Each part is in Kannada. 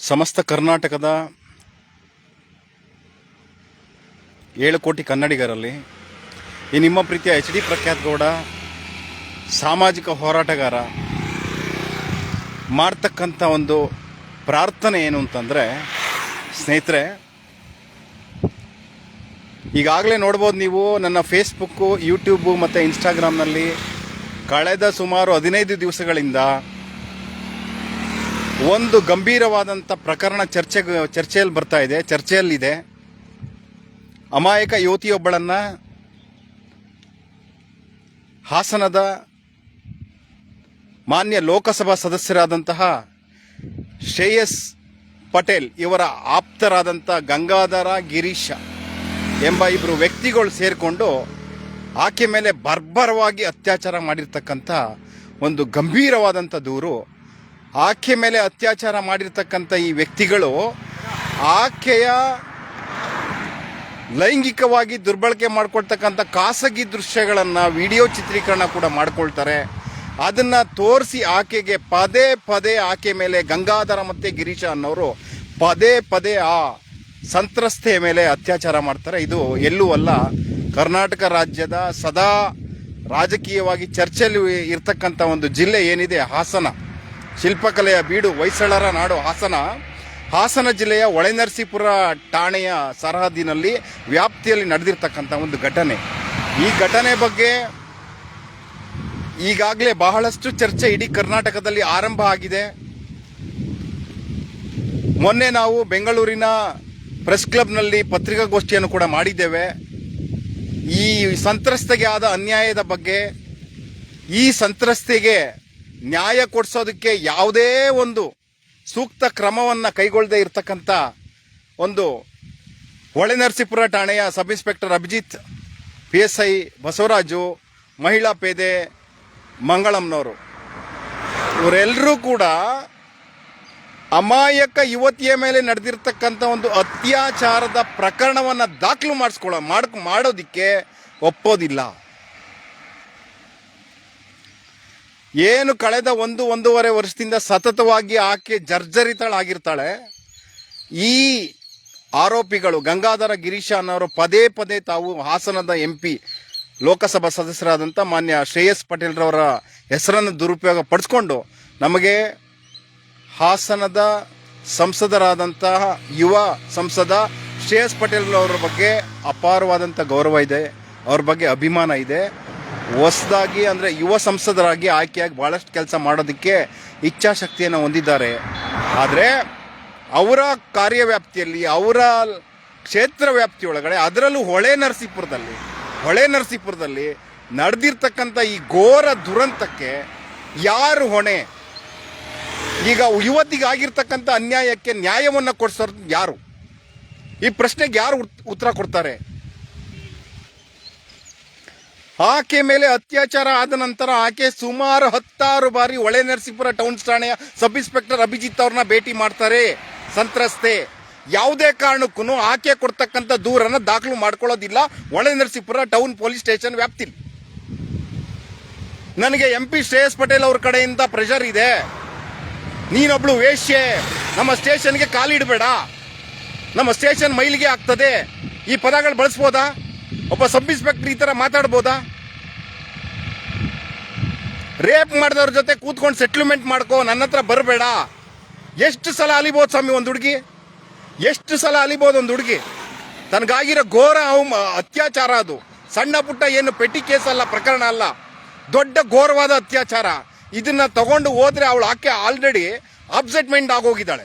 ಸಮಸ್ತ ಕರ್ನಾಟಕದ ಏಳು ಕೋಟಿ ಕನ್ನಡಿಗರಲ್ಲಿ ಈ ನಿಮ್ಮ ಪ್ರೀತಿಯ ಎಚ್ ಡಿ ಪ್ರಖ್ಯಾತ್ ಗೌಡ ಸಾಮಾಜಿಕ ಹೋರಾಟಗಾರ ಮಾಡ್ತಕ್ಕಂಥ ಒಂದು ಪ್ರಾರ್ಥನೆ ಏನು ಅಂತಂದರೆ, ಸ್ನೇಹಿತರೆ, ಈಗಾಗಲೇ ನೋಡ್ಬೋದು ನೀವು ನನ್ನ ಫೇಸ್ಬುಕ್ಕು ಯೂಟ್ಯೂಬು ಮತ್ತು ಇನ್ಸ್ಟಾಗ್ರಾಮ್ನಲ್ಲಿ ಕಳೆದ ಸುಮಾರು ಹದಿನೈದು ದಿವಸಗಳಿಂದ ಒಂದು ಗಂಭೀರವಾದಂಥ ಪ್ರಕರಣ ಚರ್ಚೆ ಚರ್ಚೆಯಲ್ಲಿ ಬರ್ತಾ ಇದೆ, ಚರ್ಚೆಯಲ್ಲಿದೆ. ಅಮಾಯಕ ಯುವತಿಯೊಬ್ಬಳನ್ನು ಹಾಸನದ ಮಾನ್ಯ ಲೋಕಸಭಾ ಸದಸ್ಯರಾದಂತಹ ಶ್ರೇಯಸ್ ಪಟೇಲ್ ಇವರ ಆಪ್ತರಾದಂಥ ಗಂಗಾಧರ ಗಿರೀಶ ಎಂಬ ಇಬ್ಬರು ವ್ಯಕ್ತಿಗಳು ಸೇರಿಕೊಂಡು ಆಕೆ ಮೇಲೆ ಬರ್ಬರವಾಗಿ ಅತ್ಯಾಚಾರ ಮಾಡಿರ್ತಕ್ಕಂಥ ಒಂದು ಗಂಭೀರವಾದಂಥ ದೂರು ಆಕೆ ಮೇಲೆ ಅತ್ಯಾಚಾರ ಮಾಡಿರ್ತಕ್ಕಂಥ ಈ ವ್ಯಕ್ತಿಗಳು ಆಕೆಯ ಲೈಂಗಿಕವಾಗಿ ದುರ್ಬಳಕೆ ಮಾಡ್ಕೊಳ್ತಕ್ಕಂಥ ಖಾಸಗಿ ದೃಶ್ಯಗಳನ್ನು, ವಿಡಿಯೋ ಚಿತ್ರೀಕರಣ ಕೂಡ ಮಾಡ್ಕೊಳ್ತಾರೆ. ಅದನ್ನ ತೋರಿಸಿ ಆಕೆಗೆ ಪದೇ ಪದೇ ಆಕೆ ಮೇಲೆ ಗಂಗಾಧರ ಮತ್ತೆ ಗಿರೀಶ ಅನ್ನೋರು ಪದೇ ಪದೇ ಆ ಸಂತ್ರಸ್ತೆಯ ಮೇಲೆ ಅತ್ಯಾಚಾರ ಮಾಡ್ತಾರೆ. ಇದು ಎಲ್ಲೂ ಅಲ್ಲ, ಕರ್ನಾಟಕ ರಾಜ್ಯದ ಸದಾ ರಾಜಕೀಯವಾಗಿ ಚರ್ಚೆಯಲ್ಲಿ ಇರ್ತಕ್ಕಂಥ ಒಂದು ಜಿಲ್ಲೆ ಏನಿದೆ, ಹಾಸನ. ಶಿಲ್ಪಕಲೆಯ ಬೀಡು ಹೊಯ್ಸಳರ ನಾಡು ಹಾಸನ. ಹಾಸನ ಜಿಲ್ಲೆಯ ಒಳೆನರಸೀಪುರ ಠಾಣೆಯ ಸರಹದಿನಲ್ಲಿ ವ್ಯಾಪ್ತಿಯಲ್ಲಿ ನಡೆದಿರ್ತಕ್ಕಂಥ ಒಂದು ಘಟನೆ. ಈ ಘಟನೆ ಬಗ್ಗೆ ಈಗಾಗಲೇ ಬಹಳಷ್ಟು ಚರ್ಚೆ ಇಡೀ ಕರ್ನಾಟಕದಲ್ಲಿ ಆರಂಭ ಆಗಿದೆ. ಮೊನ್ನೆ ನಾವು ಬೆಂಗಳೂರಿನ ಪ್ರೆಸ್ ಕ್ಲಬ್ನಲ್ಲಿ ಪತ್ರಿಕಾಗೋಷ್ಠಿಯನ್ನು ಕೂಡ ಮಾಡಿದ್ದೇವೆ. ಈ ಸಂತ್ರಸ್ತೆಗೆ ಆದ ಅನ್ಯಾಯದ ಬಗ್ಗೆ, ಈ ಸಂತ್ರಸ್ತೆಗೆ ನ್ಯಾಯ ಕೊಡಿಸೋದಕ್ಕೆ ಯಾವುದೇ ಒಂದು ಸೂಕ್ತ ಕ್ರಮವನ್ನ ಕೈಗೊಳ್ಳದೆ ಇರತಕ್ಕಂಥ ಒಂದು ಹೊಳೆನರಸೀಪುರ ಠಾಣೆಯ sub inspector Abhijit, P S I Basavaraju, ಮಹಿಳಾ ಪೇದೆ ಮಂಗಳಂನವರು ಇವರೆಲ್ಲರೂ ಕೂಡ ಅಮಾಯಕ ಯುವತಿಯ ಮೇಲೆ ನಡೆದಿರ್ತಕ್ಕಂಥ ಒಂದು ಅತ್ಯಾಚಾರದ ಪ್ರಕರಣವನ್ನು ದಾಖಲು ಮಾಡಿಸ್ಕೊಳ್ಳೋ ಮಾಡ್ ಮಾಡೋದಿಕ್ಕೆ ಒಪ್ಪೋದಿಲ್ಲ. ಏನು ಕಳೆದ ಒಂದು ಒಂದೂವರೆ ವರ್ಷದಿಂದ ಸತತವಾಗಿ ಆಕೆ ಜರ್ಜರಿತಳಾಗಿರ್ತಾಳೆ. ಈ ಆರೋಪಿಗಳು ಗಂಗಾಧರ ಗಿರೀಶ ಅನ್ನೋರು ಪದೇ ಪದೇ ತಾವು ಹಾಸನದ ಎಂ ಪಿ ಲೋಕಸಭಾ ಸದಸ್ಯರಾದಂಥ ಮಾನ್ಯ ಶ್ರೇಯಸ್ ಪಟೇಲ್ರವರ ಹೆಸರನ್ನು ದುರುಪಯೋಗ ಪಡಿಸ್ಕೊಂಡು ನಮಗೆ ಹಾಸನದ ಸಂಸದರಾದಂತಹ ಯುವ ಸಂಸದ ಶ್ರೇಯಸ್ ಪಟೇಲ್ ಅವರ ಬಗ್ಗೆ ಅಪಾರವಾದಂಥ ಗೌರವ ಇದೆ, ಅವ್ರ ಬಗ್ಗೆ ಅಭಿಮಾನ ಇದೆ. ಹೊಸದಾಗಿ ಅಂದರೆ ಯುವ ಸಂಸದರಾಗಿ ಆಯ್ಕೆಯಾಗಿ ಭಾಳಷ್ಟು ಕೆಲಸ ಮಾಡೋದಕ್ಕೆ ಇಚ್ಛಾಶಕ್ತಿಯನ್ನು ಹೊಂದಿದ್ದಾರೆ. ಆದರೆ ಅವರ ಕಾರ್ಯವ್ಯಾಪ್ತಿಯಲ್ಲಿ, ಅವರ ಕ್ಷೇತ್ರ ವ್ಯಾಪ್ತಿಯೊಳಗಡೆ ಅದರಲ್ಲೂ ಹೊಳೆ ನರಸೀಪುರದಲ್ಲಿ ಹೊಳೆ ನರಸೀಪುರದಲ್ಲಿ ನಡೆದಿರ್ತಕ್ಕಂಥ ಈ ಘೋರ ದುರಂತಕ್ಕೆ ಯಾರು ಹೊಣೆ? ಈಗ ಯುವತಿಗಾಗಿರ್ತಕ್ಕಂಥ ಅನ್ಯಾಯಕ್ಕೆ ನ್ಯಾಯವನ್ನು ಕೊಡಿಸೋರು ಯಾರು? ಈ ಪ್ರಶ್ನೆಗೆ ಯಾರು ಉತ್ತರ ಕೊಡ್ತಾರೆ? ಆಕೆ ಮೇಲೆ ಅತ್ಯಾಚಾರ ಆದ ನಂತರ ಆಕೆ ಸುಮಾರು ಹತ್ತಾರು ಬಾರಿ ಒಳೆ ನರಸೀಪುರ ಟೌನ್ ಠಾಣೆಯ ಸಬ್ ಇನ್ಸ್ಪೆಕ್ಟರ್ ಅಭಿಜಿತ್ ಅವ್ರನ್ನ ಭೇಟಿ ಮಾಡ್ತಾರೆ. ಸಂತ್ರಸ್ತೆ. ಯಾವುದೇ ಕಾರಣಕ್ಕೂ ಆಕೆ ಕೊಡ್ತಕ್ಕಂಥ ದೂರನ್ನು ದಾಖಲು ಮಾಡ್ಕೊಳ್ಳೋದಿಲ್ಲ. ಒಳೆ ನರಸೀಪುರ ಟೌನ್ ಪೊಲೀಸ್ ಸ್ಟೇಷನ್ ವ್ಯಾಪ್ತಿಲಿ. ನನಗೆ ಎಂ ಪಿ ಶ್ರೇಯಸ್ ಪಟೇಲ್ ಅವ್ರ ಕಡೆಯಿಂದ ಪ್ರೆಷರ್ ಇದೆ. ನೀನೊಬ್ಳು ವೇಶ್ಯೆ. ನಮ್ಮ ಸ್ಟೇಷನ್ಗೆ ಕಾಲಿಡಬೇಡ. ನಮ್ಮ ಸ್ಟೇಷನ್ ಮೈಲಿಗೆ ಆಗ್ತದೆ. ಈ ಪದಗಳು ಬಳಸ್ಬೋದಾ? ಒಬ್ಬ ಸಬ್ ಇನ್ಸ್ಪೆಕ್ಟರ್ ಈ ಥರ ಮಾತಾಡ್ಬೋದಾ? ರೇಪ್ ಮಾಡಿದವ್ರ ಜೊತೆ ಕೂತ್ಕೊಂಡು ಸೆಟ್ಲ್ಮೆಂಟ್ ಮಾಡ್ಕೋ, ನನ್ನ ಹತ್ರ ಬರಬೇಡ. ಎಷ್ಟು ಸಲ ಅಲಿಬೋದು ಸ್ವಾಮಿ ಒಂದು ಹುಡುಗಿ? ಎಷ್ಟು ಸಲ ಅಲಿಬೋದು ಒಂದು ಹುಡುಗಿ? ತನಗಾಗಿರೋ ಘೋರ ಅತ್ಯಾಚಾರ ಅದು. ಸಣ್ಣ ಪುಟ್ಟ ಏನು ಪೆಟ್ಟಿ ಕೇಸ್ ಅಲ್ಲ, ಪ್ರಕರಣ ಅಲ್ಲ. ದೊಡ್ಡ ಘೋರವಾದ ಅತ್ಯಾಚಾರ. ಇದನ್ನ ತಗೊಂಡು ಹೋದ್ರೆ ಅವಳು ಆಕೆ ಆಲ್ರೆಡಿ ಅಬ್ಸೆಂಟ್ಮೆಂಟ್ ಆಗೋಗಿದ್ದಾಳೆ.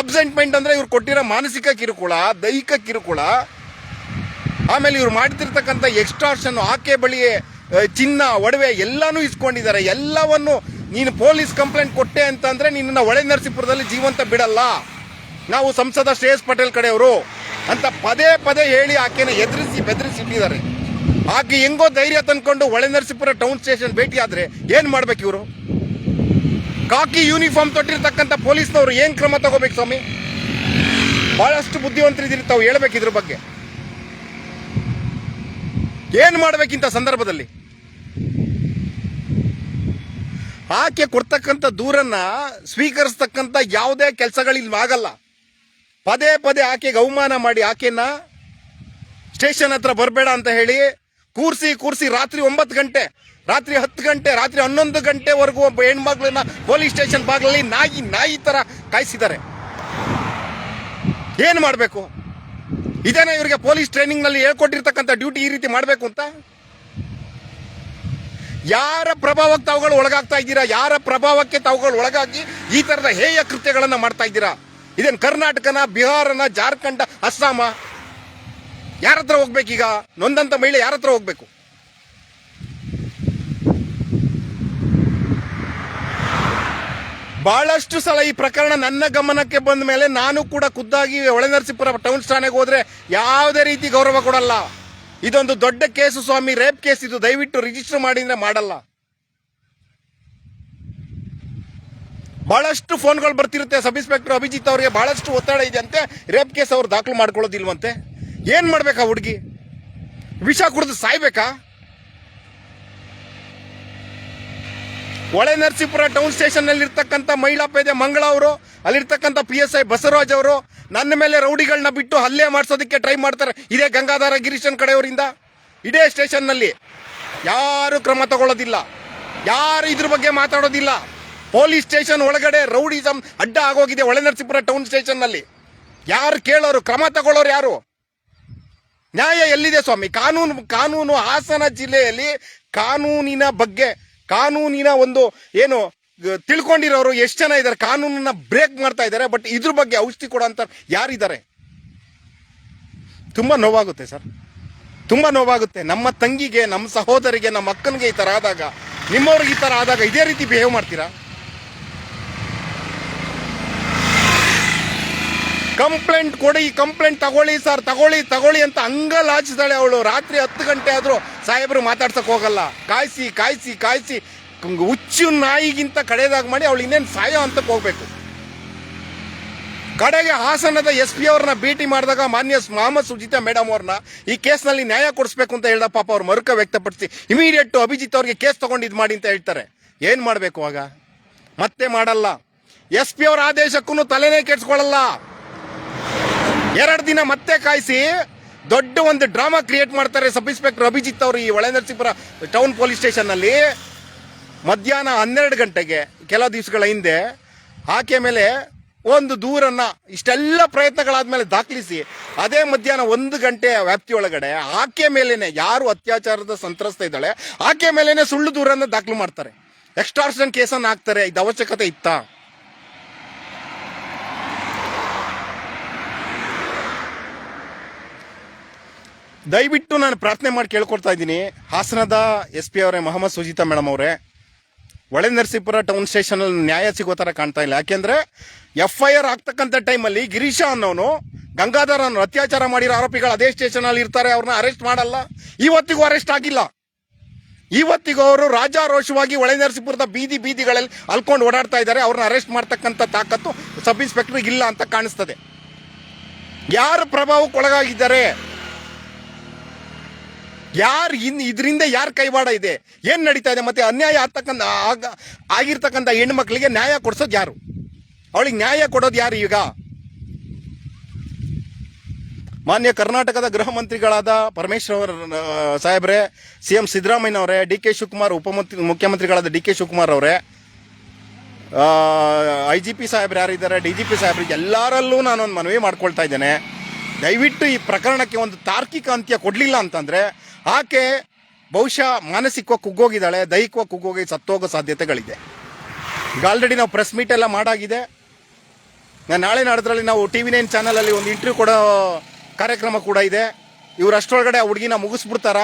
ಅಬ್ಸೆಂಟ್ಮೆಂಟ್ ಅಂದ್ರೆ ಇವ್ರು ಕೊಟ್ಟಿರೋ ಮಾನಸಿಕ ಕಿರುಕುಳ, ದೈಹಿಕ ಕಿರುಕುಳ ಆಮೇಲೆ ಇವ್ರು ಮಾಡ್ತಿರ್ತಕ್ಕಂಥ ಎಕ್ಸ್ಟ್ರಾಕ್ಷನ್ ಆಕೆ ಬಳಿ ಚಿನ್ನ, ಒಡವೆ ಎಲ್ಲಾನು ಇಸ್ಕೊಂಡಿದ್ದಾರೆ. ಎಲ್ಲವನ್ನು ನೀನು ಪೊಲೀಸ್ ಕಂಪ್ಲೇಂಟ್ ಕೊಟ್ಟೆ ಅಂತಂದ್ರೆ ನಿನ್ನ ಒಳೆ ನರಸೀಪುರದಲ್ಲಿ ಜೀವಂತ ಬಿಡಲ್ಲ. ನಾವು ಸಂಸದ ಶ್ರೇಯಸ್ ಪಟೇಲ್ ಕಡೆಯವರು ಅಂತ ಪದೇ ಪದೇ ಹೇಳಿ ಆಕೆನ ಎದುರಿಸಿ ಬೆದರಿಸಿ ಇಟ್ಟಿದ್ದಾರೆ ಆಕೆ ಹೆಂಗೋ ಧೈರ್ಯ ತಂದ್ಕೊಂಡು ಒಳೆ ನರಸೀಪುರ ಟೌನ್ ಸ್ಟೇಷನ್ ಭೇಟಿ ಆದ್ರೆ ಏನ್ ಮಾಡ್ಬೇಕು ಇವರು? ಕಾಕಿ ಯೂನಿಫಾರ್ಮ್ ತೊಟ್ಟಿರ್ತಕ್ಕಂಥ ಪೊಲೀಸ್ನವರು ಏನು ಕ್ರಮ ತಗೋಬೇಕು ಸ್ವಾಮಿ? ಬಹಳಷ್ಟು ಬುದ್ಧಿವಂತರಿದ್ದೀರಿ ತಾವು ಹೇಳ್ಬೇಕು ಇದ್ರ ಬಗ್ಗೆ. ಏನ್ ಮಾಡಬೇಕಿಂತ ಸಂದರ್ಭದಲ್ಲಿ? ಆಕೆ ಕೊಡ್ತಕ್ಕಂಥ ದೂರನ್ನ ಸ್ವೀಕರಿಸ್ತಕ್ಕಂಥ ಯಾವುದೇ ಕೆಲಸಗಳಿಲ್ಲಿ ಆಗಲ್ಲ ಪದೇ ಪದೇ ಆಕೆಗೆ ಅವಮಾನ ಮಾಡಿ ಆಕೆನ ಸ್ಟೇಷನ್ ಹತ್ರ ಬರಬೇಡ ಅಂತ ಹೇಳಿ ಕೂರಿಸಿ ಕೂರಿಸಿ ರಾತ್ರಿ ಒಂಬತ್ತು ಗಂಟೆ, ರಾತ್ರಿ ಹತ್ತು ಗಂಟೆ, ರಾತ್ರಿ ಹನ್ನೊಂದು ಗಂಟೆವರೆಗೂ ಒಬ್ಬ ಹೆಣ್ಮಕ್ಳನ್ನ ಪೊಲೀಸ್ ಸ್ಟೇಷನ್ ಬಾಗಿಲಲ್ಲಿ ನಾಯಿ ನಾಯಿ ಥರ ಕಾಯಿಸಿದ್ದಾರೆ. ಏನು ಮಾಡಬೇಕು? ಇದೇನ ಇವರಿಗೆ ಪೊಲೀಸ್ ಟ್ರೈನಿಂಗ್ನಲ್ಲಿ ಹೇಳ್ಕೊಟ್ಟಿರ್ತಕ್ಕಂಥ ಡ್ಯೂಟಿ ಈ ರೀತಿ ಮಾಡಬೇಕು ಅಂತ? ಯಾರ ಪ್ರಭಾವಕ್ಕೆ ತಾವುಗಳು ಒಳಗಾಗ್ತಾ ಇದ್ದೀರಾ? ಯಾರ ಪ್ರಭಾವಕ್ಕೆ ತಾವುಗಳು ಒಳಗಾಗಿ ಈ ತರದ ಹೇಯ ಕೃತ್ಯಗಳನ್ನ ಮಾಡ್ತಾ ಇದ್ದೀರಾ? ಇದೇನು ಕರ್ನಾಟಕನ, ಬಿಹಾರನ, ಜಾರ್ಖಂಡ, ಅಸ್ಸಾಮ? ಯಾರ ಹತ್ರ ಹೋಗ್ಬೇಕೀಗ? ನೊಂದಂತ ಮಹಿಳೆ ಯಾರ ಹತ್ರ ಹೋಗ್ಬೇಕು? ಬಹಳಷ್ಟು ಸಲ ಈ ಪ್ರಕರಣ ನನ್ನ ಗಮನಕ್ಕೆ ಬಂದ ಮೇಲೆ ನಾನು ಕೂಡ ಖುದ್ದಾಗಿ ಒಳನರಸೀಪುರ ಟೌನ್ ಠಾಣೆಗೆ ಹೋದ್ರೆ ಯಾವುದೇ ರೀತಿ ಗೌರವ ಕೊಡಲ್ಲ. ಇದೊಂದು ದೊಡ್ಡ ಕೇಸು ಸ್ವಾಮಿ ರೇಪ್ ಕೇಸ್ ಇದು. ದಯವಿಟ್ಟು ರಿಜಿಸ್ಟರ್ ಮಾಡಿದ್ರೆ ಮಾಡಲ್ಲ. ಬಹಳಷ್ಟು ಫೋನ್ಗಳು ಬರ್ತಿರುತ್ತೆ. ಸಬ್ ಇನ್ಸ್ಪೆಕ್ಟರ್ ಅಭಿಜಿತ್ ಅವರಿಗೆ ಬಹಳಷ್ಟು ಒತ್ತಡ ಇದೆ ಅಂತೆ. ರೇಪ್ ಕೇಸ್ ಅವ್ರು ದಾಖಲು ಮಾಡ್ಕೊಳ್ಳೋದಿಲ್ವಂತೆ. ಏನ್ ಮಾಡ್ಬೇಕಾ ಹುಡುಗಿ? ವಿಷ ಕುಡಿದು ಸಾಯ್ಬೇಕಾ? ಒಳೆ ನರಸೀಪುರ ಟೌನ್ ಸ್ಟೇಷನ್ನಲ್ಲಿ ಇರ್ತಕ್ಕಂಥ ಮಹಿಳಾ ಪೇದೆ ಮಂಗಳ ಅವರು, ಅಲ್ಲಿರ್ತಕ್ಕಂಥ ಪಿ ಎಸ್ ಐ ಬಸವರಾಜ್ ಅವರು, ನನ್ನ ಮೇಲೆ ರೌಡಿಗಳನ್ನ ಬಿಟ್ಟು ಹಲ್ಲೆ ಮಾಡಿಸೋದಕ್ಕೆ ಟ್ರೈ ಮಾಡ್ತಾರೆ. ಇದೇ ಗಂಗಾಧರ ಗಿರೀಶನ್ ಕಡೆಯವರಿಂದ. ಇದೇ ಸ್ಟೇಷನ್ನಲ್ಲಿ ಯಾರು ಕ್ರಮ ತಗೊಳ್ಳೋದಿಲ್ಲ. ಯಾರು ಇದ್ರ ಬಗ್ಗೆ ಮಾತಾಡೋದಿಲ್ಲ. ಪೊಲೀಸ್ ಸ್ಟೇಷನ್ ಒಳಗಡೆ ರೌಡಿಸಮ್ ಅಡ್ಡ ಆಗೋಗಿದೆ ಒಳೆ ನರಸೀಪುರ ಟೌನ್ ಸ್ಟೇಷನ್ನಲ್ಲಿ ಯಾರು ಕೇಳೋರು, ಕ್ರಮ ತಗೊಳ್ಳೋರು ಯಾರು? ನ್ಯಾಯ ಎಲ್ಲಿದೆ ಸ್ವಾಮಿ? ಕಾನೂನು ಕಾನೂನು ಹಾಸನ ಜಿಲ್ಲೆಯಲ್ಲಿ ಕಾನೂನಿನ ಬಗ್ಗೆ ಕಾನೂನಿನ ಒಂದು ಏನು ತಿಳ್ಕೊಂಡಿರೋರು ಎಷ್ಟು ಜನ ಇದ್ದಾರೆ, ಕಾನೂನನ್ನ ಬ್ರೇಕ್ ಮಾಡ್ತಾ ಇದ್ದಾರೆ ಬಟ್ ಇದ್ರ ಬಗ್ಗೆ ಔಷಧಿ ಕೊಡೋಂತ ಯಾರಿದ್ದಾರೆ? ತುಂಬಾ ನೋವಾಗುತ್ತೆ ಸರ್. ತುಂಬಾ ನೋವಾಗುತ್ತೆ. ನಮ್ಮ ತಂಗಿಗೆ, ನಮ್ಮ ಸಹೋದರಿಗೆ, ನಮ್ಮ ಅಕ್ಕನಿಗೆ ಈ ತರ ಆದಾಗ ನಿಮ್ಮವ್ರಿಗೆ ಈ ತರ ಆದಾಗ ಇದೇ ರೀತಿ ಬಿಹೇವ್ ಮಾಡ್ತೀರಾ? ಕಂಪ್ಲೇಂಟ್ ಕೊಡಿ ಕಂಪ್ಲೇಂಟ್ ತಗೊಳ್ಳಿ ಸರ್, ತಗೊಳ್ಳಿ ತಗೊಳ್ಳಿ ಅಂತ ಅಂಗಲಾಚಿದಾಳೆ ಅವಳು. ರಾತ್ರಿ ಹತ್ತು ಗಂಟೆ ಆದ್ರೂ ಸಾಹೇಬರು ಮಾತಾಡ್ಸಕ್ ಹೋಗಲ್ಲ. ಕಾಯಿಸಿ ಕಾಯಿಸಿ ಕಾಯಿಸಿ. ಹುಚ್ಚು ನಾಯಿಗಿಂತ ಕಡೆದಾಗ ಮಾಡಿ ಅವಳು ಇನ್ನೇನು ಸಾಯೋ ಅಂತಕ್ಕೆ ಹೋಗ್ಬೇಕು. ಕಡೆಗೆ ಹಾಸನದ ಎಸ್ ಪಿ ಅವ್ರನ್ನ ಭೇಟಿ ಮಾಡಿದಾಗ ಮಾನ್ಯ ಮೊಹಮ್ಮದ್ ಸುಜಿತಾ ಮೇಡಮ್ ಅವ್ರನ್ನ ಈ ಕೇಸ್ನಲ್ಲಿ ನ್ಯಾಯ ಕೊಡಿಸ್ಬೇಕು ಅಂತ ಹೇಳ್ದ ಪಾಪ ಅವ್ರು ಮರುಕ ವ್ಯಕ್ತಪಡಿಸಿ, ಇಮಿಡಿಯೇಟ್ ಅಭಿಜಿತ್ ಅವ್ರಿಗೆ ಕೇಸ್ ತಗೊಂಡು ಇದು ಮಾಡಿ ಅಂತ ಹೇಳ್ತಾರೆ. ಏನು ಮಾಡಬೇಕು ಆಗ? ಮತ್ತೆ ಮಾಡಲ್ಲ. ಎಸ್ ಪಿ ಅವ್ರ ಆದೇಶಕ್ಕೂ ತಲೆನೇ ಕೆಡ್ಸ್ಕೊಳ್ಳಲ್ಲ ಎರಡು ದಿನ ಮತ್ತೆ ಕಾಯಿಸಿ ದೊಡ್ಡ ಒಂದು ಡ್ರಾಮಾ ಕ್ರಿಯೇಟ್ ಮಾಡ್ತಾರೆ ಸಬ್ ಇನ್ಸ್ಪೆಕ್ಟರ್ ಅಭಿಜಿತ್ ಅವರು ಈ ಒಳ ಟೌನ್ ಪೊಲೀಸ್ ಸ್ಟೇಷನ್ನಲ್ಲಿ ಮಧ್ಯಾಹ್ನ ಹನ್ನೆರಡು ಗಂಟೆಗೆ ಕೆಲ ದಿವಸಗಳ ಹಿಂದೆ ಆಕೆ ಮೇಲೆ ಒಂದು ದೂರನ್ನ ಇಷ್ಟೆಲ್ಲ ಪ್ರಯತ್ನಗಳಾದ್ಮೇಲೆ ದಾಖಲಿಸಿ ಅದೇ ಮಧ್ಯಾಹ್ನ ಒಂದು ಗಂಟೆ ವ್ಯಾಪ್ತಿಯೊಳಗಡೆ ಆಕೆ ಮೇಲೇ ಯಾರು ಅತ್ಯಾಚಾರದ ಸಂತ್ರಸ್ತ ಇದ್ದಾಳೆ, ಆಕೆ ಮೇಲೇನೆ ಸುಳ್ಳು ದೂರನ್ನ ದಾಖಲು ಮಾಡ್ತಾರೆ. ಎಕ್ಸ್ಟಾರ್ಷನ್ ಕೇಸನ್ನು ಹಾಕ್ತಾರೆ, ಇದು ಅವಶ್ಯಕತೆ ಇತ್ತಾ? ದಯವಿಟ್ಟು ನಾನು ಪ್ರಾರ್ಥನೆ ಮಾಡಿ ಕೇಳ್ಕೊಡ್ತಾ ಇದ್ದೀನಿ. ಹಾಸನದ ಎಸ್ ಪಿ ಅವರೇ ಮೊಹಮ್ಮದ್ ಸುಜಿತಾ ಮೇಡಮ್ ಅವರೇ ಒಳೆ ನರಸೀಪುರ ಟೌನ್ ಸ್ಟೇಷನ್ ಅಲ್ಲಿ ನ್ಯಾಯ ಸಿಗೋ ಥರ ಕಾಣ್ತಾ ಇಲ್ಲ. ಯಾಕೆಂದ್ರೆ ಎಫ್ ಐ ಆರ್ ಆಗ್ತಕ್ಕಂಥ ಟೈಮಲ್ಲಿ ಗಿರೀಶ ಅನ್ನೋನು, ಗಂಗಾಧರ್ ಅತ್ಯಾಚಾರ ಮಾಡಿರೋ ಆರೋಪಿಗಳು ಅದೇ ಸ್ಟೇಷನ್ ಅಲ್ಲಿ ಇರ್ತಾರೆ ಅವ್ರನ್ನ ಅರೆಸ್ಟ್ ಮಾಡಲ್ಲ. ಇವತ್ತಿಗೂ ಅರೆಸ್ಟ್ ಆಗಿಲ್ಲ. ಇವತ್ತಿಗೂ ಅವರು ರಾಜಾರೋಷವಾಗಿ ಒಳೆ ನರಸೀಪುರದ ಬೀದಿ ಬೀದಿಗಳಲ್ಲಿ ಅಲ್ಕೊಂಡು ಓಡಾಡ್ತಾ ಇದ್ದಾರೆ. ಅವ್ರನ್ನ ಅರೆಸ್ಟ್ ಮಾಡ್ತಕ್ಕಂಥ ತಾಕತ್ತು ಸಬ್ ಇನ್ಸ್ಪೆಕ್ಟರ್ ಇಲ್ಲ ಅಂತ ಕಾಣಿಸ್ತದೆ. ಯಾರು ಪ್ರಭಾವಕ್ಕೆ ಒಳಗಾಗಿದ್ದಾರೆ ಯಾರು ಇನ್ ಇದರಿಂದ ಯಾರ ಕೈವಾಡ ಇದೆ? ಏನ್ ನಡೀತಾ ಇದೆ? ಮತ್ತೆ ಅನ್ಯಾಯ ಆಗ್ತಕ್ಕಂಥ ಆಗ ಆಗಿರ್ತಕ್ಕಂಥ ಹೆಣ್ಮಕ್ಳಿಗೆ ನ್ಯಾಯ ಕೊಡ್ಸೋದು ಯಾರು? ಅವಳಿಗೆ ನ್ಯಾಯ ಕೊಡೋದು ಯಾರು ಈಗ? ಮಾನ್ಯ ಕರ್ನಾಟಕದ ಗೃಹ ಮಂತ್ರಿಗಳಾದ ಪರಮೇಶ್ವರ್ ಸಾಹೇಬ್ರೆ ಸಿ ಎಂ ಸಿದ್ದರಾಮಯ್ಯ ಅವರೇ, ಡಿ ಕೆ ಶಿವಕುಮಾರ್ ಉಪಮಂತ್ರಿ ಮುಖ್ಯಮಂತ್ರಿಗಳಾದ ಡಿ ಕೆ ಶಿವಕುಮಾರ್ ಅವರೇ ಐ ಜಿ ಪಿ ಸಾಹೇಬ್ರು ಯಾರಿದ್ದಾರೆ? ಡಿ ಜಿ ಪಿ ಸಾಹೇಬ್ರು, ಎಲ್ಲರಲ್ಲೂ ನಾನೊಂದು ಮನವಿ ಮಾಡ್ಕೊಳ್ತಾ ಇದ್ದೇನೆ. ದಯವಿಟ್ಟು ಈ ಪ್ರಕರಣಕ್ಕೆ ಒಂದು ತಾರ್ಕಿಕ ಅಂತ್ಯ ಕೊಡಲಿಲ್ಲ ಅಂತಂದ್ರೆ ಆಕೆ ಬಹುಶಃ ಮಾನಸಿಕವಾಗಿ ಕುಗ್ಗೋಗಿದ್ದಾಳೆ, ದೈಹಿಕವಾಗಿ ಕುಗ್ಗೋಗಿ ಸತ್ತೋಗೋ ಸಾಧ್ಯತೆಗಳಿದೆ. ಈಗ ಆಲ್ರೆಡಿ ನಾವು ಪ್ರೆಸ್ ಮೀಟ್ ಎಲ್ಲ ಮಾಡಾಗಿದೆ. ನಾನು ನಾಳೆ ನಾಡದ್ರಲ್ಲಿ ನಾವು ಟಿ ವಿ ನೈನ್ ಚಾನಲಲ್ಲಿ ಒಂದು ಇಂಟರ್ವ್ಯೂ ಕೊಡೋ ಕಾರ್ಯಕ್ರಮ ಕೂಡ ಇದೆ. ಇವ್ರು ಅಷ್ಟರೊಳಗಡೆ ಆ ಹುಡುಗಿನ ಮುಗಿಸ್ಬಿಡ್ತಾರ.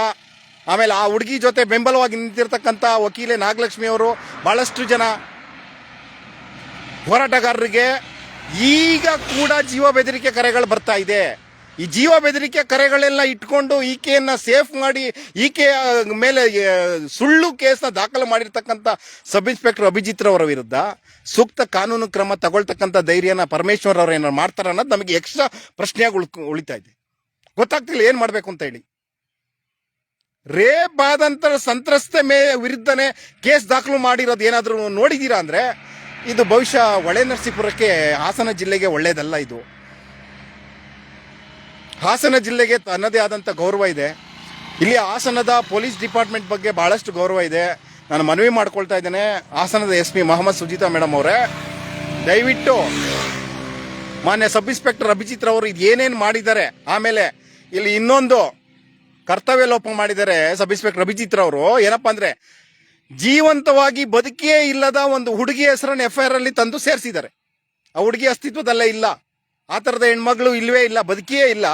ಆಮೇಲೆ ಆ ಹುಡುಗಿ ಜೊತೆ ಬೆಂಬಲವಾಗಿ ನಿಂತಿರ್ತಕ್ಕಂಥ ವಕೀಲೆ ನಾಗಲಕ್ಷ್ಮಿ ಅವರು ಭಾಳಷ್ಟು ಜನ ಹೋರಾಟಗಾರರಿಗೆ ಈಗ ಕೂಡ ಜೀವ ಬೆದರಿಕೆ ಕರೆಗಳು ಬರ್ತಾ ಇದೆ. ಈ ಜೀವ ಬೆದರಿಕೆ ಕರೆಗಳೆಲ್ಲ ಇಟ್ಕೊಂಡು ಈಕೆಯನ್ನ ಸೇಫ್ ಮಾಡಿ ಈಕೆಯ ಮೇಲೆ ಸುಳ್ಳು ಕೇಸ್ನ ದಾಖಲು ಮಾಡಿರ್ತಕ್ಕಂಥ ಸಬ್ ಇನ್ಸ್ಪೆಕ್ಟರ್ ಅಭಿಜಿತ್ ರವರ ವಿರುದ್ಧ ಸೂಕ್ತ ಕಾನೂನು ಕ್ರಮ ತಗೊಳ್ತಕ್ಕಂಥ ಧೈರ್ಯನ ಪರಮೇಶ್ವರ್ ಅವರು ಏನಾರು ಮಾಡ್ತಾರ ಅನ್ನೋದು ನಮಗೆ ಎಕ್ಸ್ಟ್ರಾ ಪ್ರಶ್ನೆಯಾಗಿ ಉಳ್ಕ, ಉಳಿತಾ ಇದೆ. ಗೊತ್ತಾಗ್ತಿಲ್ಲ ಏನ್ ಮಾಡ್ಬೇಕು ಅಂತ ಹೇಳಿ. ರೇಪ್ ಆದಂತ ಸಂತ್ರಸ್ತೆ ಮೇ ವಿರುದ್ಧನೇ ಕೇಸ್ ದಾಖಲು ಮಾಡಿರೋದು ಏನಾದರೂ ನೋಡಿದ್ದೀರಾ ಅಂದ್ರೆ, ಇದು ಬಹುಶಃ ಹೊಳೆ ನರಸೀಪುರಕ್ಕೆ ಹಾಸನ ಜಿಲ್ಲೆಗೆ ಒಳ್ಳೇದಲ್ಲ ಇದು. ಹಾಸನ ಜಿಲ್ಲೆಗೆ ತನ್ನದೇ ಆದಂಥ ಗೌರವ ಇದೆ. ಇಲ್ಲಿ ಹಾಸನದ ಪೊಲೀಸ್ ಡಿಪಾರ್ಟ್ಮೆಂಟ್ ಬಗ್ಗೆ ಭಾಳಷ್ಟು ಗೌರವ ಇದೆ. ನಾನು ಮನವಿ ಮಾಡ್ಕೊಳ್ತಾ ಇದ್ದೇನೆ. ಹಾಸನದ S P Mohammed Sujita madam ಅವರೇ. ದಯವಿಟ್ಟು ಮಾನ್ಯ ಸಬ್ ಇನ್ಸ್ಪೆಕ್ಟರ್ ಅಭಿಜಿತ್ ಅವರು ಇದು ಏನೇನು ಮಾಡಿದ್ದಾರೆ, ಆಮೇಲೆ ಇಲ್ಲಿ ಇನ್ನೊಂದು ಕರ್ತವ್ಯ ಲೋಪ ಮಾಡಿದ್ದಾರೆ ಸಬ್ ಇನ್ಸ್ಪೆಕ್ಟರ್ ಅಭಿಜಿತ್ ಅವರು ಏನಪ್ಪಾ ಅಂದ್ರೆ, ಜೀವಂತವಾಗಿ ಬದುಕೇ ಇಲ್ಲದ ಒಂದು ಹುಡುಗಿ ಹೆಸರನ್ನು ಎಫ್ ಐ ಆರ್ ಅಲ್ಲಿ ತಂದು ಸೇರಿಸಿದ್ದಾರೆ. ಆ ಹುಡುಗಿ ಅಸ್ತಿತ್ವದಲ್ಲೇ ಇಲ್ಲ. ಆ ಥರದ ಹೆಣ್ಮಗಳು ಇಲ್ಲವೇ ಇಲ್ಲ, ಬದುಕಿಯೇ ಇಲ್ಲ.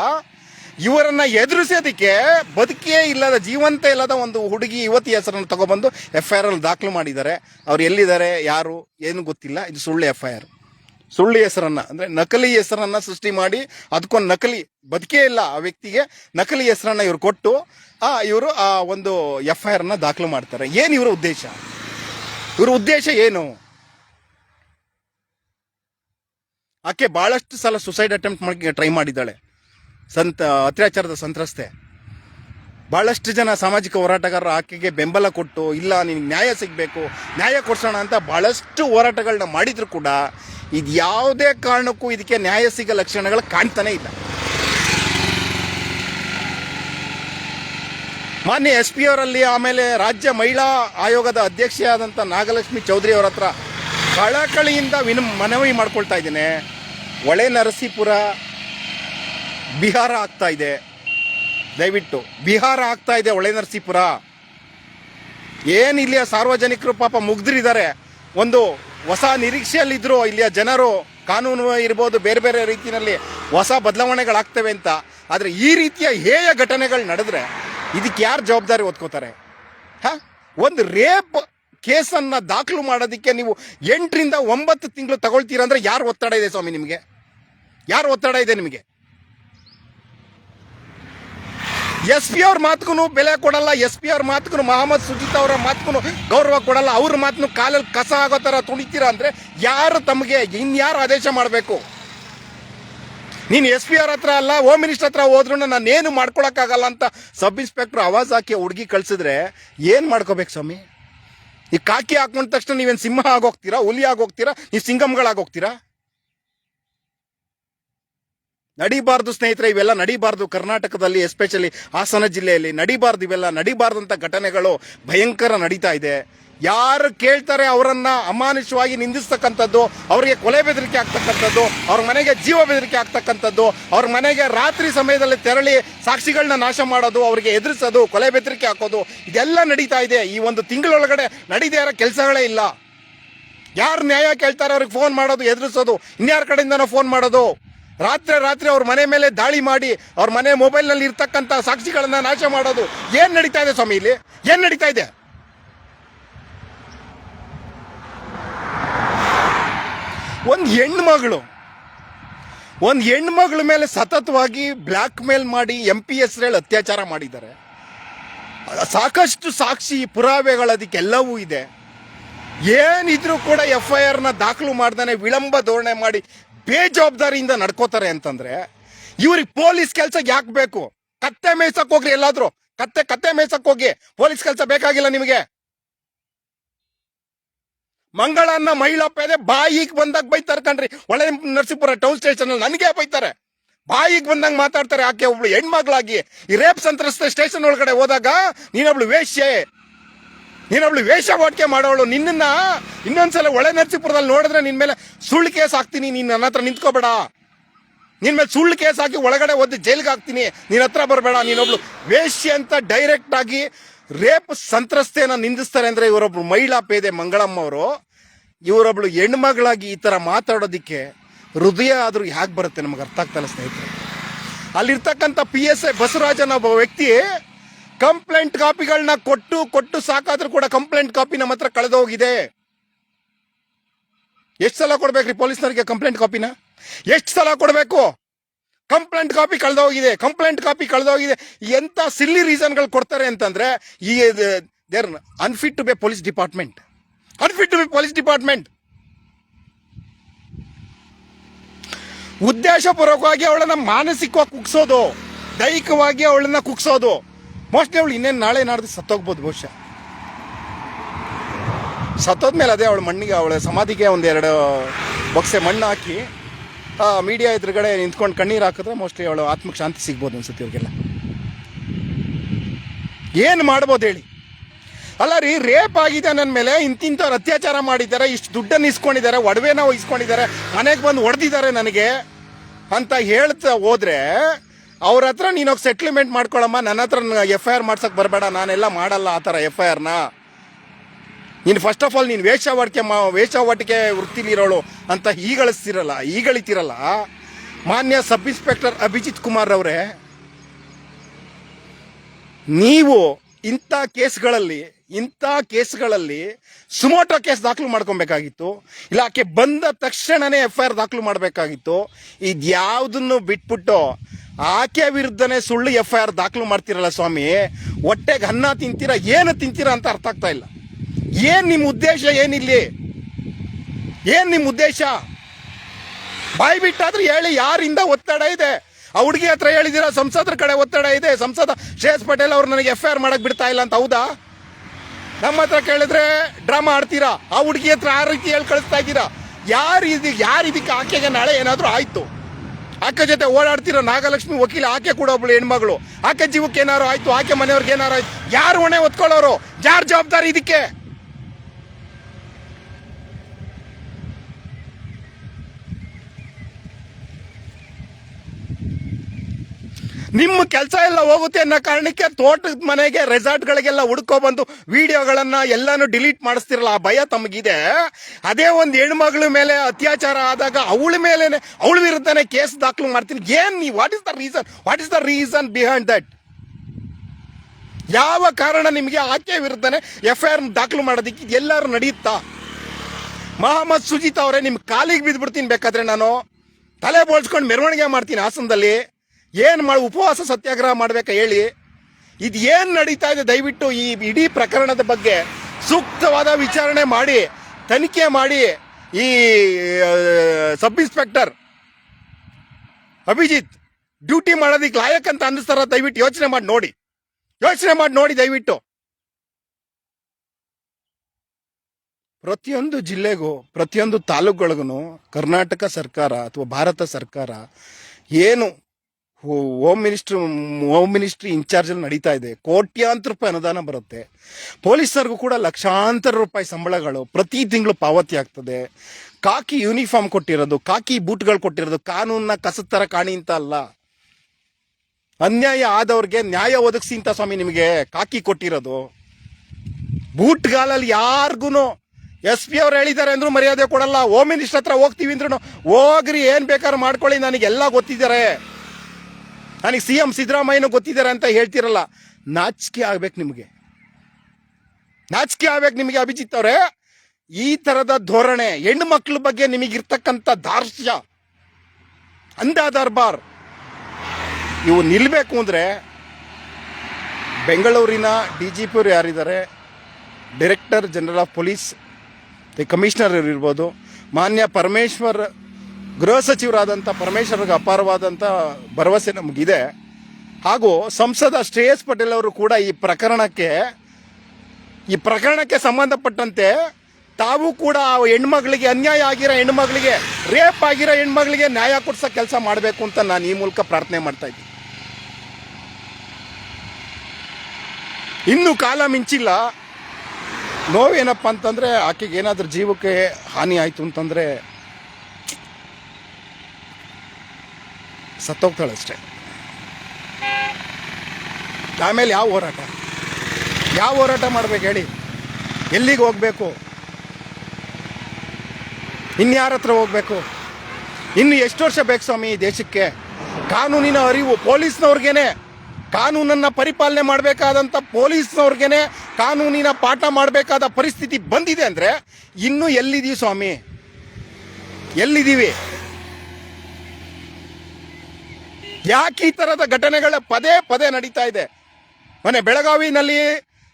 ಇವರನ್ನು ಎದುರಿಸೋದಕ್ಕೆ ಬದುಕಿಯೇ ಇಲ್ಲದ, ಜೀವಂತ ಇಲ್ಲದ ಒಂದು ಹುಡುಗಿ ಯುವತಿ ಹೆಸರನ್ನು ತಗೊಬಂದು ಎಫ್ ಐ ಆರ್ ಅಲ್ಲಿ ದಾಖಲು ಮಾಡಿದ್ದಾರೆ. ಅವ್ರು ಎಲ್ಲಿದ್ದಾರೆ, ಯಾರು, ಏನು ಗೊತ್ತಿಲ್ಲ. ಇದು ಸುಳ್ಳು ಎಫ್ ಐ ಆರ್ ಸುಳ್ಳು ಹೆಸರನ್ನು, ಅಂದರೆ ನಕಲಿ ಹೆಸರನ್ನು ಸೃಷ್ಟಿ ಮಾಡಿ ಅದಕ್ಕೊಂದು ನಕಲಿ, ಬದುಕೇ ಇಲ್ಲ ಆ ವ್ಯಕ್ತಿಗೆ, ನಕಲಿ ಹೆಸರನ್ನು ಇವರು ಕೊಟ್ಟು, ಆ, ಇವರು ಆ ಒಂದು ಎಫ್ ಐ ಆರ್ನ ದಾಖಲು ಮಾಡ್ತಾರೆ. ಏನು ಇವರ ಉದ್ದೇಶ? ಇವ್ರ ಉದ್ದೇಶ ಏನು? ಆಕೆ ಬಹಳಷ್ಟು ಸಲ ಸುಸೈಡ್ ಅಟೆಂಪ್ಟ್ ಮಾಡಿ ಟ್ರೈ ಮಾಡಿದ್ದಾಳೆ. ಸಂತ, ಅತ್ಯಾಚಾರದ ಸಂತ್ರಸ್ತೆ. ಬಹಳಷ್ಟು ಜನ ಸಾಮಾಜಿಕ ಹೋರಾಟಗಾರರು ಆಕೆಗೆ ಬೆಂಬಲ ಕೊಟ್ಟು, ಇಲ್ಲ, ನಿನಗೆ ನ್ಯಾಯ ಸಿಗಬೇಕು, ನ್ಯಾಯ ಕೊಡಿಸೋಣ ಅಂತ ಭಾಳಷ್ಟು ಹೋರಾಟಗಳನ್ನ ಮಾಡಿದರೂ ಕೂಡ ಇದು ಯಾವುದೇ ಕಾರಣಕ್ಕೂ ಇದಕ್ಕೆ ನ್ಯಾಯ ಸಿಗ ಲಕ್ಷಣಗಳು ಕಾಣ್ತಾನೆ ಇಲ್ಲ. ಮಾನ್ಯ ಎಸ್ ಪಿ ಅವರಲ್ಲಿ ಆಮೇಲೆ ರಾಜ್ಯ ಮಹಿಳಾ ಆಯೋಗದ ಅಧ್ಯಕ್ಷೆಯಾದಂಥ ನಾಗಲಕ್ಷ್ಮಿ ಚೌಧರಿ ಅವರ ಹತ್ರ ಕಳಕಳಿಯಿಂದ ವಿನ ಮನವಿ ಮಾಡ್ಕೊಳ್ತಾ ಇದ್ದೇನೆ. ಒಳೆ ನರಸೀಪುರ ಬಿಹಾರ ಆಗ್ತಾ ಇದೆ. ದಯವಿಟ್ಟು ಬಿಹಾರ ಆಗ್ತಾ ಇದೆ ಒಳೆ ನರಸೀಪುರ. ಏನು ಇಲ್ಲಿಯ ಸಾರ್ವಜನಿಕರು ಪಾಪ ಮುಗ್ಧರಿದ್ದಾರೆ ಒಂದು ಹೊಸ ನಿರೀಕ್ಷೆಯಲ್ಲಿದ್ದರೂ ಇಲ್ಲಿಯ ಜನರು, ಕಾನೂನು ಇರ್ಬೋದು ಬೇರೆ ಬೇರೆ ರೀತಿಯಲ್ಲಿ ಹೊಸ ಬದಲಾವಣೆಗಳಾಗ್ತವೆ ಅಂತ. ಆದರೆ ಈ ರೀತಿಯ ಹೇಯ ಘಟನೆಗಳು ನಡೆದ್ರೆ ಇದಕ್ಕೆ ಯಾರು ಜವಾಬ್ದಾರಿ ಹೊತ್ಕೋತಾರೆ? ಹಾ? ಒಂದು ರೇಪ್ ಕೇಸನ್ನು ದಾಖಲು ಮಾಡೋದಕ್ಕೆ ನೀವು ಎಂಟರಿಂದ ಒಂಬತ್ತು ತಿಂಗಳು ತಗೊಳ್ತೀರಂದ್ರೆ ಯಾರು ಒತ್ತಡ ಇದೆ ಸ್ವಾಮಿ ನಿಮಗೆ? ಯಾರು ಒತ್ತಡ ಇದೆ ನಿಮಗೆ? ಎಸ್ ಪಿ ಅವ್ರ ಮಾತುಗೂ ಬೆಲೆ ಕೊಡಲ್ಲ, ಎಸ್ ಪಿ ಅವ್ರ ಮಾತುಗೂ ಮಹಮ್ಮದ್ ಸುಜಿತ್ ಅವರ ಮಾತುಗೂ ಗೌರವ ಕೊಡಲ್ಲ, ಅವ್ರ ಮಾತನ್ನು ಕಾಲಲ್ಲಿ ಕಸ ಆಗೋ ಥರ ತುಣಿತೀರಾ ಅಂದ್ರೆ ಯಾರು ತಮಗೆ ಇನ್ಯಾರು ಆದೇಶ ಮಾಡಬೇಕು? ನೀನು ಎಸ್ ಪಿ ಅವ್ರ ಹತ್ರ ಅಲ್ಲ ಹೋಮ್ ಮಿನಿಸ್ಟರ್ ಹತ್ರ ಹೋದ್ರು ನಾನು ಏನು ಮಾಡ್ಕೊಳಕ್ಕಾಗಲ್ಲ ಅಂತ ಸಬ್ ಇನ್ಸ್ಪೆಕ್ಟರ್ ಆವಾಜ್ ಹಾಕಿ ಹುಡುಗಿ ಕಳ್ಸಿದ್ರೆ ಏನು ಮಾಡ್ಕೋಬೇಕು ಸ್ವಾಮಿ? ಈ ಕಾಕಿ ಹಾಕೊಂಡ ತಕ್ಷಣ ನೀವೇನು ಸಿಂಹ ಆಗೋಗ್ತೀರಾ, ಹುಲಿ ಆಗೋಗ್ತೀರಾ, ನೀವು ಸಿಂಗಮ್ಗಳಾಗೋಗ್ತೀರಾ? ನಡಿಬಾರ್ದು ಸ್ನೇಹಿತರೆ, ಇವೆಲ್ಲ ನಡಿಬಾರ್ದು. ಕರ್ನಾಟಕದಲ್ಲಿ ಎಸ್ಪೆಷಲಿ ಹಾಸನ ಜಿಲ್ಲೆಯಲ್ಲಿ ನಡಿಬಾರ್ದು, ಇವೆಲ್ಲ ನಡಿಬಾರ್ದಂತ ಘಟನೆಗಳು ಭಯಂಕರ ನಡೀತಾ ಇದೆ. ಯಾರು ಕೇಳ್ತಾರೆ ಅವರನ್ನ ಅಮಾನುಷವಾಗಿ ನಿಂದಿಸ್ತಕ್ಕಂಥದ್ದು, ಅವರಿಗೆ ಕೊಲೆ ಬೆದರಿಕೆ ಆಗ್ತಕ್ಕಂಥದ್ದು, ಅವ್ರ ಮನೆಗೆ ಜೀವ ಬೆದರಿಕೆ ಆಗ್ತಕ್ಕಂಥದ್ದು, ಅವ್ರ ಮನೆಗೆ ರಾತ್ರಿ ಸಮಯದಲ್ಲಿ ತೆರಳಿ ಸಾಕ್ಷಿಗಳನ್ನ ನಾಶ ಮಾಡೋದು, ಅವರಿಗೆ ಎದುರಿಸೋದು, ಕೊಲೆ ಬೆದರಿಕೆ ಹಾಕೋದು, ಇದೆಲ್ಲ ನಡೀತಾ ಇದೆ. ಈ ಒಂದು ತಿಂಗಳೊಳಗಡೆ ನಡೀದೇ ಇರೋ ಕೆಲಸಗಳೇ ಇಲ್ಲ. ಯಾರು ನ್ಯಾಯ ಕೇಳ್ತಾರೆ, ಅವ್ರಿಗೆ ಫೋನ್ ಮಾಡೋದು, ಎದುರಿಸೋದು, ಇನ್ಯಾರ ಕಡೆಯಿಂದನೋ ಫೋನ್ ಮಾಡೋದು? ರಾತ್ರಿ ರಾತ್ರಿ ಅವ್ರ ಮನೆ ಮೇಲೆ ದಾಳಿ ಮಾಡಿ ಅವ್ರ ಮನೆ ಮೊಬೈಲ್ನಲ್ಲಿ ಇರ್ತಕ್ಕಂಥ ಸಾಕ್ಷಿಗಳನ್ನ ನಾಶ ಮಾಡೋದು ಏನ್ ನಡೀತಾ ಇದೆ ಸ್ವಾಮಿ ಇಲ್ಲಿ? ಏನ್ ನಡೀತಾ ಇದೆ? ಒಂದು ಹೆಣ್ಮಗಳು, ಒಂದು ಹೆಣ್ಮಗಳ ಮೇಲೆ ಸತತವಾಗಿ ಬ್ಲ್ಯಾಕ್ ಮೇಲ್ ಮಾಡಿ ಎಂ ಪಿ ಎಸ್ ಅತ್ಯಾಚಾರ ಮಾಡಿದ್ದಾರೆ. ಸಾಕಷ್ಟು ಸಾಕ್ಷಿ ಪುರಾವೆಗಳು ಅದಕ್ಕೆಲ್ಲವೂ ಇದೆ. ಏನಿದ್ರು ಕೂಡ ಎಫ್ ಐ ಆರ್ನ ದಾಖಲು ಮಾಡ್ದಾನೆ ವಿಳಂಬ ಧೋರಣೆ ಮಾಡಿ ಬೇಜವಾಬ್ದಾರಿಯಿಂದ ನಡ್ಕೋತಾರೆ ಅಂತಂದ್ರೆ ಇವ್ರಿಗೆ ಪೊಲೀಸ್ ಕೆಲಸ ಯಾಕೆ ಬೇಕು? ಕತ್ತೆ ಮೇಯ್ಸಕ್ ಹೋಗ್ರಿ ಎಲ್ಲಾದ್ರೂ. ಕತ್ತೆ ಕತ್ತೆ ಮೇಯ್ಸಕ್ ಹೋಗಿ ಪೊಲೀಸ್ ಕೆಲಸ ಬೇಕಾಗಿಲ್ಲ ನಿಮಗೆ. ಮಂಗಳನ್ನ ಮಹಿಳಾ ಪೇದೆ ಬಾಯಿಗೆ ಬಂದಾಗ ಬೈತಾರೆ ಕಣ್ರಿ. ಒಳ್ಳೆ ನರಸೀಪುರ ಟೌನ್ ಸ್ಟೇಷನ್ ಅಲ್ಲಿ ನನಗೆ ಬೈತಾರೆ. ಬಾಯಿಗೆ ಬಂದಂಗ್ ಮಾತಾಡ್ತಾರೆ ಆಕೆ ಒಬ್ಳು ಹೆಣ್ಮಗಳಾಗಿ. ಈ ರೇಪ್ ಸಂತ್ರಸ್ತ ಸ್ಟೇಷನ್ ಒಳಗಡೆ ಹೋದಾಗ ನೀನೊಬ್ಳು ವೇಶ್ಯೆ. ನೀನೊಬ್ಳು ವೇಷವಾಟಿಕೆ ಮಾಡೋಳು ನಿನ್ನನ್ನ ಇನ್ನೊಂದ್ಸಲ ಒಳೆ ನರಸೀಪುರದಲ್ಲಿ ನೋಡಿದ್ರೆ ನಿನ್ನ ಮೇಲೆ ಸುಳ್ಳು ಕೇಸ್ ಹಾಕ್ತೀನಿ. ನೀನ್ ನನ್ನ ಹತ್ರ ನಿಂತ್ಕೋಬೇಡ. ನಿನ್ನ ಮೇಲೆ ಸುಳ್ಳು ಕೇಸ್ ಹಾಕಿ ಒಳಗಡೆ ಒದ್ದು ಜೈಲಿಗೆ ಹಾಕ್ತೀನಿ. ನಿನ್ನ ಹತ್ರ ಬರಬೇಡ. ನೀನೊಬ್ಳು ವೇಶ್ಯ ಅಂತ ಡೈರೆಕ್ಟ್ ಆಗಿ ರೇಪ್ ಸಂತ್ರಸ್ತೆಯನ್ನ ನಿಂದಿಸ್ತಾರೆ ಅಂದ್ರೆ ಇವರೊಬ್ರು ಮಹಿಳಾ ಪೇದೆ ಮಂಗಳಮ್ಮ ಅವರು. ಇವರೊಬ್ಳು ಹೆಣ್ಮಗಳಾಗಿ ಈ ತರ ಮಾತಾಡೋದಿಕ್ಕೆ ಹೃದಯ ಆದ್ರೂ ಯಾಕೆ ಬರುತ್ತೆ ನಮಗೆ ಅರ್ಥ ಆಗ್ತಾನೆ ಸ್ನೇಹಿತರೆ. ಅಲ್ಲಿರ್ತಕ್ಕಂಥ ಪಿ ಎಸ್ ಐ ಬಸವರಾಜನ್ ಒಬ್ಬ ವ್ಯಕ್ತಿ ಕಂಪ್ಲೇಂಟ್ ಕಾಪಿಗಳನ್ನ ಕೊಟ್ಟು ಕೊಟ್ಟು ಸಾಕಾದ್ರೂ ಕೂಡ ಕಂಪ್ಲೇಂಟ್ ಕಾಪಿ ನಮ್ಮ ಹತ್ರ ಕಳೆದೋಗಿದೆ. ಎಷ್ಟು ಸಲ ಕೊಡ್ಬೇಕ್ರಿ ಪೊಲೀಸ್ನವರಿಗೆ ಕಂಪ್ಲೇಂಟ್ ಕಾಪಿನ? ಎಷ್ಟು ಸಲ ಕೊಡಬೇಕು? ಕಂಪ್ಲೇಂಟ್ ಕಾಪಿ ಕಳೆದೋಗಿದೆ, ಕಂಪ್ಲೇಂಟ್ ಕಾಪಿ ಕಳೆದೋಗಿದೆ. ಎಂತ ಸಿಲ್ಲಿ ರೀಸನ್ಗಳು ಕೊಡ್ತಾರೆ ಅಂತಂದ್ರೆ, ಈ there unfit to be police department unfit to be police department ಉದ್ದೇಶಪೂರ್ವಕವಾಗಿ ಅವಳನ್ನ ಮಾನಸಿಕವಾಗಿ ಕುಗ್ಸೋದು, ದೈಹಿಕವಾಗಿ ಅವಳನ್ನ ಕುಗ್ಸೋದು. ಮೋಸ್ಟ್ಲಿ ಅವಳು ಇನ್ನೇನು ನಾಳೆ ನಾಡ್ದು ಸತ್ತೋಗ್ಬೋದು ಬಹುಶಃ. ಸತ್ತೋದ್ಮೇಲೆ ಅದೇ ಅವಳು ಮಣ್ಣಿಗೆ, ಅವಳ ಸಮಾಧಿಗೆ ಒಂದೆರಡು ಬೊಕ್ಸೆ ಮಣ್ಣು ಹಾಕಿ ಮೀಡಿಯಾ ಎದುರುಗಡೆ ನಿಂತ್ಕೊಂಡು ಕಣ್ಣೀರು ಹಾಕಿದ್ರೆ ಮೋಸ್ಟ್ಲಿ ಅವಳು ಆತ್ಮಕ್ಕೆ ಶಾಂತಿ ಸಿಗ್ಬೋದು ಅನ್ಸುತ್ತೆ ಇವ್ರಿಗೆಲ್ಲ. ಏನು ಮಾಡ್ಬೋದು ಹೇಳಿ? ಅಲ್ಲ ರೀ ರೇಪ್ ಆಗಿದೆ ನನ್ನ ಮೇಲೆ ಇಂತಿಂಥವ್ರು ಅತ್ಯಾಚಾರ ಮಾಡಿದ್ದಾರೆ, ಇಷ್ಟು ದುಡ್ಡನ್ನು ಇಸ್ಕೊಂಡಿದ್ದಾರೆ, ಒಡವೆನ ಇಸ್ಕೊಂಡಿದ್ದಾರೆ ಮನೆಗೆ ಬಂದು ಹೊಡೆದಿದ್ದಾರೆ ನನಗೆ ಅಂತ ಹೇಳ್ತಾ ಹೋದ್ರೆ ಅವ್ರ ಹತ್ರ ನೀನು ಹೋಗಿ ಸೆಟ್ಲ್ಮೆಂಟ್ ಮಾಡ್ಕೊಳಮ್ಮ, ನನ್ನ ಹತ್ರ ಎಫ್ ಐ ಆರ್ ಮಾಡ್ಸಕ್ಕೆ ಬರಬೇಡ, ನಾನೆಲ್ಲ ಮಾಡಲ್ಲ ಆ ಥರ ಎಫ್ ಐ ಆರ್ನ ನೀನು ಫಸ್ಟ್ ಆಫ್ ಆಲ್ ನೀನು ವೇಷವಾಟಿಕೆ ಮಾ ವೇಷವಾಟಿಕೆ ವೃತ್ತಿಲಿರೋಳು ಅಂತ ಈಗಳಿಸ್ತಿರಲ್ಲ ಈಗಳಿತಿರಲ್ಲ ಮಾನ್ಯ ಸಬ್ ಇನ್ಸ್ಪೆಕ್ಟರ್ ಅಭಿಜಿತ್ ಕುಮಾರ್ ಅವರೇ, ನೀವು ಇಂಥ ಕೇಸ್ಗಳಲ್ಲಿ ಇಂಥ ಕೇಸ್ಗಳಲ್ಲಿ ಸುಮೋಟೋ ಕೇಸ್ ದಾಖಲು ಮಾಡ್ಕೊಬೇಕಾಗಿತ್ತು, ಇಲ್ಲ ಆಕೆ ಬಂದ ತಕ್ಷಣನೇ ಎಫ್ ಐ ಆರ್ ದಾಖಲು ಮಾಡಬೇಕಾಗಿತ್ತು, ಇದ್ಯಾವುದನ್ನು ಬಿಟ್ಬಿಟ್ಟು ಆಕೆ ವಿರುದ್ಧನೇ ಸುಳ್ಳು ಎಫ್ ಐ ಆರ್ ದಾಖಲು ಮಾಡ್ತಿರಲ್ಲ ಸ್ವಾಮಿ. ಹೊಟ್ಟೆಗೆ ಅನ್ನ ತಿಂತೀರ, ಏನು ತಿಂತೀರ ಅಂತ ಅರ್ಥ ಆಗ್ತಾ ಇಲ್ಲ. ಏನು ನಿಮ್ಮ ಉದ್ದೇಶ, ಏನಿಲ್ಲಿ? ಏನು ನಿಮ್ಮ ಉದ್ದೇಶ? ಬಾಯಿ ಬಿಟ್ಟಾದ್ರೆ ಹೇಳಿ, ಯಾರಿಂದ ಒತ್ತಡ ಇದೆ? ಆ ಹುಡುಗಿ ಹತ್ರ ಹೇಳಿದಿರ, ಸಂಸದರ ಕಡೆ ಒತ್ತಡ ಇದೆ? ಸಂಸದ ಶೇಷ್ ಪಟೇಲ್ ಅವ್ರು ನನಗೆ ಎಫ್ ಐ ಆರ್ ಮಾಡಕ್ಕೆ ಬಿಡ್ತಾ ಇಲ್ಲ ಅಂತ ಹೌದಾ? ನಮ್ಮ ಹತ್ರ ಕೇಳಿದ್ರೆ ಡ್ರಾಮಾ ಆಡ್ತೀರಾ? ಆ ಹುಡುಗಿ ಹತ್ರ ಆ ರೀತಿ ಹೇಳಿ ಕಳಿಸ್ತಾ ಇದ್ದೀರಾ? ಯಾರು ಇದು, ಯಾರು ಇದಕ್ಕೆ ಆಕೆಗೆ ನಾಳೆ ಏನಾದರೂ ಆಯ್ತು? ಆಕೆ ಜೊತೆ ಓಡಾಡ್ತಿರೋ ನಾಗಲಕ್ಷ್ಮಿ ವಕೀಲ, ಆಕೆ ಕೂಡ ಒಬ್ಳು ಹೆಣ್ಮಗಳು. ಆಕೆ ಜೀವಕ್ಕೆ ಏನಾರು ಆಯ್ತು, ಆಕೆ ಮನೆಯವ್ರಿಗೆ ಏನಾರು ಆಯ್ತು, ಯಾರು ಹೊಣೆ ಹೊತ್ಕೊಳ್ಳೋರು? ಯಾರು ಜವಾಬ್ದಾರಿ ಇದಕ್ಕೆ. ನಿಮ್ಮ ಕೆಲಸ ಎಲ್ಲ ಹೋಗುತ್ತೆ ಅನ್ನೋ ಕಾರಣಕ್ಕೆ ತೋಟದ ಮನೆಗೆ, ರೆಸಾರ್ಟ್ಗಳಿಗೆಲ್ಲ ಹುಡ್ಕೊ ಬಂದು ವಿಡಿಯೋಗಳನ್ನ ಎಲ್ಲಾನು ಡಿಲೀಟ್ ಮಾಡಿಸ್ತಿರಲ್ಲ, ಆ ಭಯ ತಮಗಿದೆ. ಅದೇ ಒಂದು ಹೆಣ್ಮಗಳ ಮೇಲೆ ಅತ್ಯಾಚಾರ ಆದಾಗ ಅವಳ ಮೇಲೆ ಅವಳ ವಿರುದ್ಧನೇ ಕೇಸ್ ದಾಖಲು ಮಾಡ್ತೀನಿ. ಏನ್ ನೀವು what is the reason what is the reason behind that ಯಾವ ಕಾರಣ ನಿಮಗೆ ಆಕೆ ವಿರುದ್ಧನೇ ಎಫ್ ಐ ಆರ್ ದಾಖಲು ಮಾಡೋದಕ್ಕೆ ಎಲ್ಲರೂ ನಡೆಯುತ್ತಾ? ಮಹಮ್ಮದ್ ಸುಜಿತ್ ಅವರೇ ನಿಮ್ಮ ಕಾಲಿಗೆ ಬಿದ್ದ್ಬಿಡ್ತೀನಿ ಬೇಕಾದ್ರೆ ನಾನು. ತಲೆ ಬೋಳ್ಸ್ಕೊಂಡು ಮೆರವಣಿಗೆ ಮಾಡ್ತೀನಿ ಹಾಸನದಲ್ಲಿ. ಏನು ಮಾಡಿ ಉಪವಾಸ ಸತ್ಯಾಗ್ರಹ ಮಾಡಬೇಕಾ ಹೇಳಿ. ಇದು ಏನು ನಡೀತಾ ಇದೆ ದಯವಿಟ್ಟು ಈ ಇಡೀ ಪ್ರಕರಣದ ಬಗ್ಗೆ ಸೂಕ್ತವಾದ ವಿಚಾರಣೆ ಮಾಡಿ, ತನಿಖೆ ಮಾಡಿ ಈ ಸಬ್ ಇನ್ಸ್ಪೆಕ್ಟರ್ ಅಭಿಜಿತ್ ಡ್ಯೂಟಿ ಮಾಡೋದಕ್ಕೆ ಲಾಯಕ್ ಅಂತ ಅನ್ನಿಸ್ತಾರ, ದಯವಿಟ್ಟು ಯೋಚನೆ ಮಾಡಿ ನೋಡಿ. ಯೋಚನೆ ಮಾಡಿ ನೋಡಿ ದಯವಿಟ್ಟು. ಪ್ರತಿಯೊಂದು ಜಿಲ್ಲೆಗೂ, ಪ್ರತಿಯೊಂದು ತಾಲೂಕುಗಳಿಗೂ ಕರ್ನಾಟಕ ಸರ್ಕಾರ ಅಥವಾ ಭಾರತ ಸರ್ಕಾರ ಏನು ಹೋಮ್ ಮಿನಿಸ್ಟ್ರ್ ಹೋಮ್ ಮಿನಿಸ್ಟ್ರಿ ಇನ್ಚಾರ್ಜಲ್ಲಿ ನಡೀತಾ ಇದೆ. ಕೋಟ್ಯಾಂತರ ರೂಪಾಯಿ ಅನುದಾನ ಬರುತ್ತೆ. ಪೊಲೀಸರಿಗೂ ಕೂಡ ಲಕ್ಷಾಂತರ ರೂಪಾಯಿ ಸಂಬಳಗಳು ಪ್ರತಿ ತಿಂಗಳು ಪಾವತಿ ಆಗ್ತದೆ. ಕಾಕಿ ಯೂನಿಫಾರ್ಮ್ ಕೊಟ್ಟಿರೋದು, ಕಾಕಿ ಬೂಟ್ಗಳು ಕೊಟ್ಟಿರೋದು, ಕಾನೂನನ್ನ ಕಸದ ಥರ ಕಾಣಿ ಅಂತ ಅಲ್ಲ. ಅನ್ಯಾಯ ಆದವ್ರಿಗೆ ನ್ಯಾಯ ಒದಗಿಸಿ ಅಂತ ಸ್ವಾಮಿ ನಿಮಗೆ ಕಾಕಿ ಕೊಟ್ಟಿರೋದು. ಬೂಟ್ಗಾಲಲ್ಲಿ ಯಾರಿಗೂ ಎಸ್ ಪಿ ಅವ್ರು ಹೇಳಿದ್ದಾರೆ ಅಂದ್ರೂ ಮರ್ಯಾದೆ ಕೊಡಲ್ಲ. ಹೋಮ್ ಮಿನಿಸ್ಟರ್ ಹತ್ರ ಹೋಗ್ತೀವಿ ಅಂದ್ರೂ ಹೋಗ್ರಿ, ಏನ್ ಬೇಕಾದ್ರೂ ಮಾಡ್ಕೊಳ್ಳಿ, ನನಗೆಲ್ಲ ಗೊತ್ತಿದ್ದಾರೆ. ನನಗೆ ಸಿ ಎಂ ಸಿದ್ದರಾಮಯ್ಯನೂ ಗೊತ್ತಿದ್ದಾರೆ ಅಂತ ಹೇಳ್ತಿರಲ್ಲ, ನಾಚಿಕೆ ಆಗ್ಬೇಕು ನಿಮಗೆ. ನಾಚಿಕೆ ಆಗ್ಬೇಕು ನಿಮಗೆ ಅಭಿಜಿತ್ ಅವರೇ. ಈ ತರದ ಧೋರಣೆ, ಹೆಣ್ಣು ಮಕ್ಕಳ ಬಗ್ಗೆ ನಿಮಗಿರ್ತಕ್ಕಂಥ ದಾರ್ಶ್ಯ ಅಂದ ದರ್ಬಾರ್, ಇವು ನಿಲ್ಲಬೇಕು ಅಂದ್ರೆ ಬೆಂಗಳೂರಿನ ಡಿ ಜಿ ಪಿ ಯಾರಿದ್ದಾರೆ? Director general of police, commissioner ಇರ್ಬೋದು. ಮಾನ್ಯ ಪರಮೇಶ್ವರ್ ಗೃಹ ಸಚಿವರಾದಂಥ ಪರಮೇಶ್ವರ್ಗೆ ಅಪಾರವಾದಂಥ ಭರವಸೆ ನಮಗಿದೆ. ಹಾಗೂ ಸಂಸದ ಶ್ರೇಯಸ್ ಪಟೇಲ್ ಅವರು ಕೂಡ ಈ ಪ್ರಕರಣಕ್ಕೆ ಈ ಪ್ರಕರಣಕ್ಕೆ ಸಂಬಂಧಪಟ್ಟಂತೆ ತಾವು ಕೂಡ ಆ ಹೆಣ್ಮಗಳಿಗೆ ಅನ್ಯಾಯ ಆಗಿರೋ ಹೆಣ್ಮಗಳಿಗೆ, ರೇಪ್ ಆಗಿರೋ ಹೆಣ್ಮಗಳಿಗೆ ನ್ಯಾಯ ಕೊಡ್ಸೋ ಕೆಲಸ ಮಾಡಬೇಕು ಅಂತ ನಾನು ಈ ಮೂಲಕ ಪ್ರಾರ್ಥನೆ ಮಾಡ್ತಾ ಇದ್ದೀನಿ. ಇನ್ನು ಕಾಲ ಮಿಂಚಿಲ್ಲ. ನೋವೇನಪ್ಪ ಅಂತಂದರೆ ಆಕೆಗೆ ಏನಾದರೂ ಜೀವಕ್ಕೆ ಹಾನಿ ಆಯಿತು ಅಂತಂದ್ರೆ ಸತ್ತೋಗ್ತಾಳೆ ಅಷ್ಟೇ. ಆಮೇಲೆ ಯಾವ ಹೋರಾಟ? ಯಾವ ಹೋರಾಟ ಮಾಡ್ಬೇಕು ಹೇಳಿ? ಎಲ್ಲಿಗೆ ಹೋಗ್ಬೇಕು? ಇನ್ಯಾರ ಹತ್ರ ಹೋಗ್ಬೇಕು? ಇನ್ನು ಎಷ್ಟು ವರ್ಷ ಬೇಕು ಸ್ವಾಮಿ ಈ ದೇಶಕ್ಕೆ? ಕಾನೂನಿನ ಅರಿವು ಪೊಲೀಸ್ನವ್ರಿಗೇನೆ. ಕಾನೂನನ್ನ ಪರಿಪಾಲನೆ ಮಾಡಬೇಕಾದಂಥ ಪೊಲೀಸ್ನವ್ರಿಗೇನೆ ಕಾನೂನಿನ ಪಾಠ ಮಾಡಬೇಕಾದ ಪರಿಸ್ಥಿತಿ ಬಂದಿದೆ ಅಂದರೆ ಇನ್ನೂ ಎಲ್ಲಿದೀವಿ ಸ್ವಾಮಿ? ಎಲ್ಲಿದ್ದೀವಿ? ಯಾಕೆ ಈ ತರದ ಘಟನೆಗಳ ಪದೇ ಪದೇ ನಡೀತಾ ಇದೆ? ಮೊನ್ನೆ ಬೆಳಗಾವಿನಲ್ಲಿ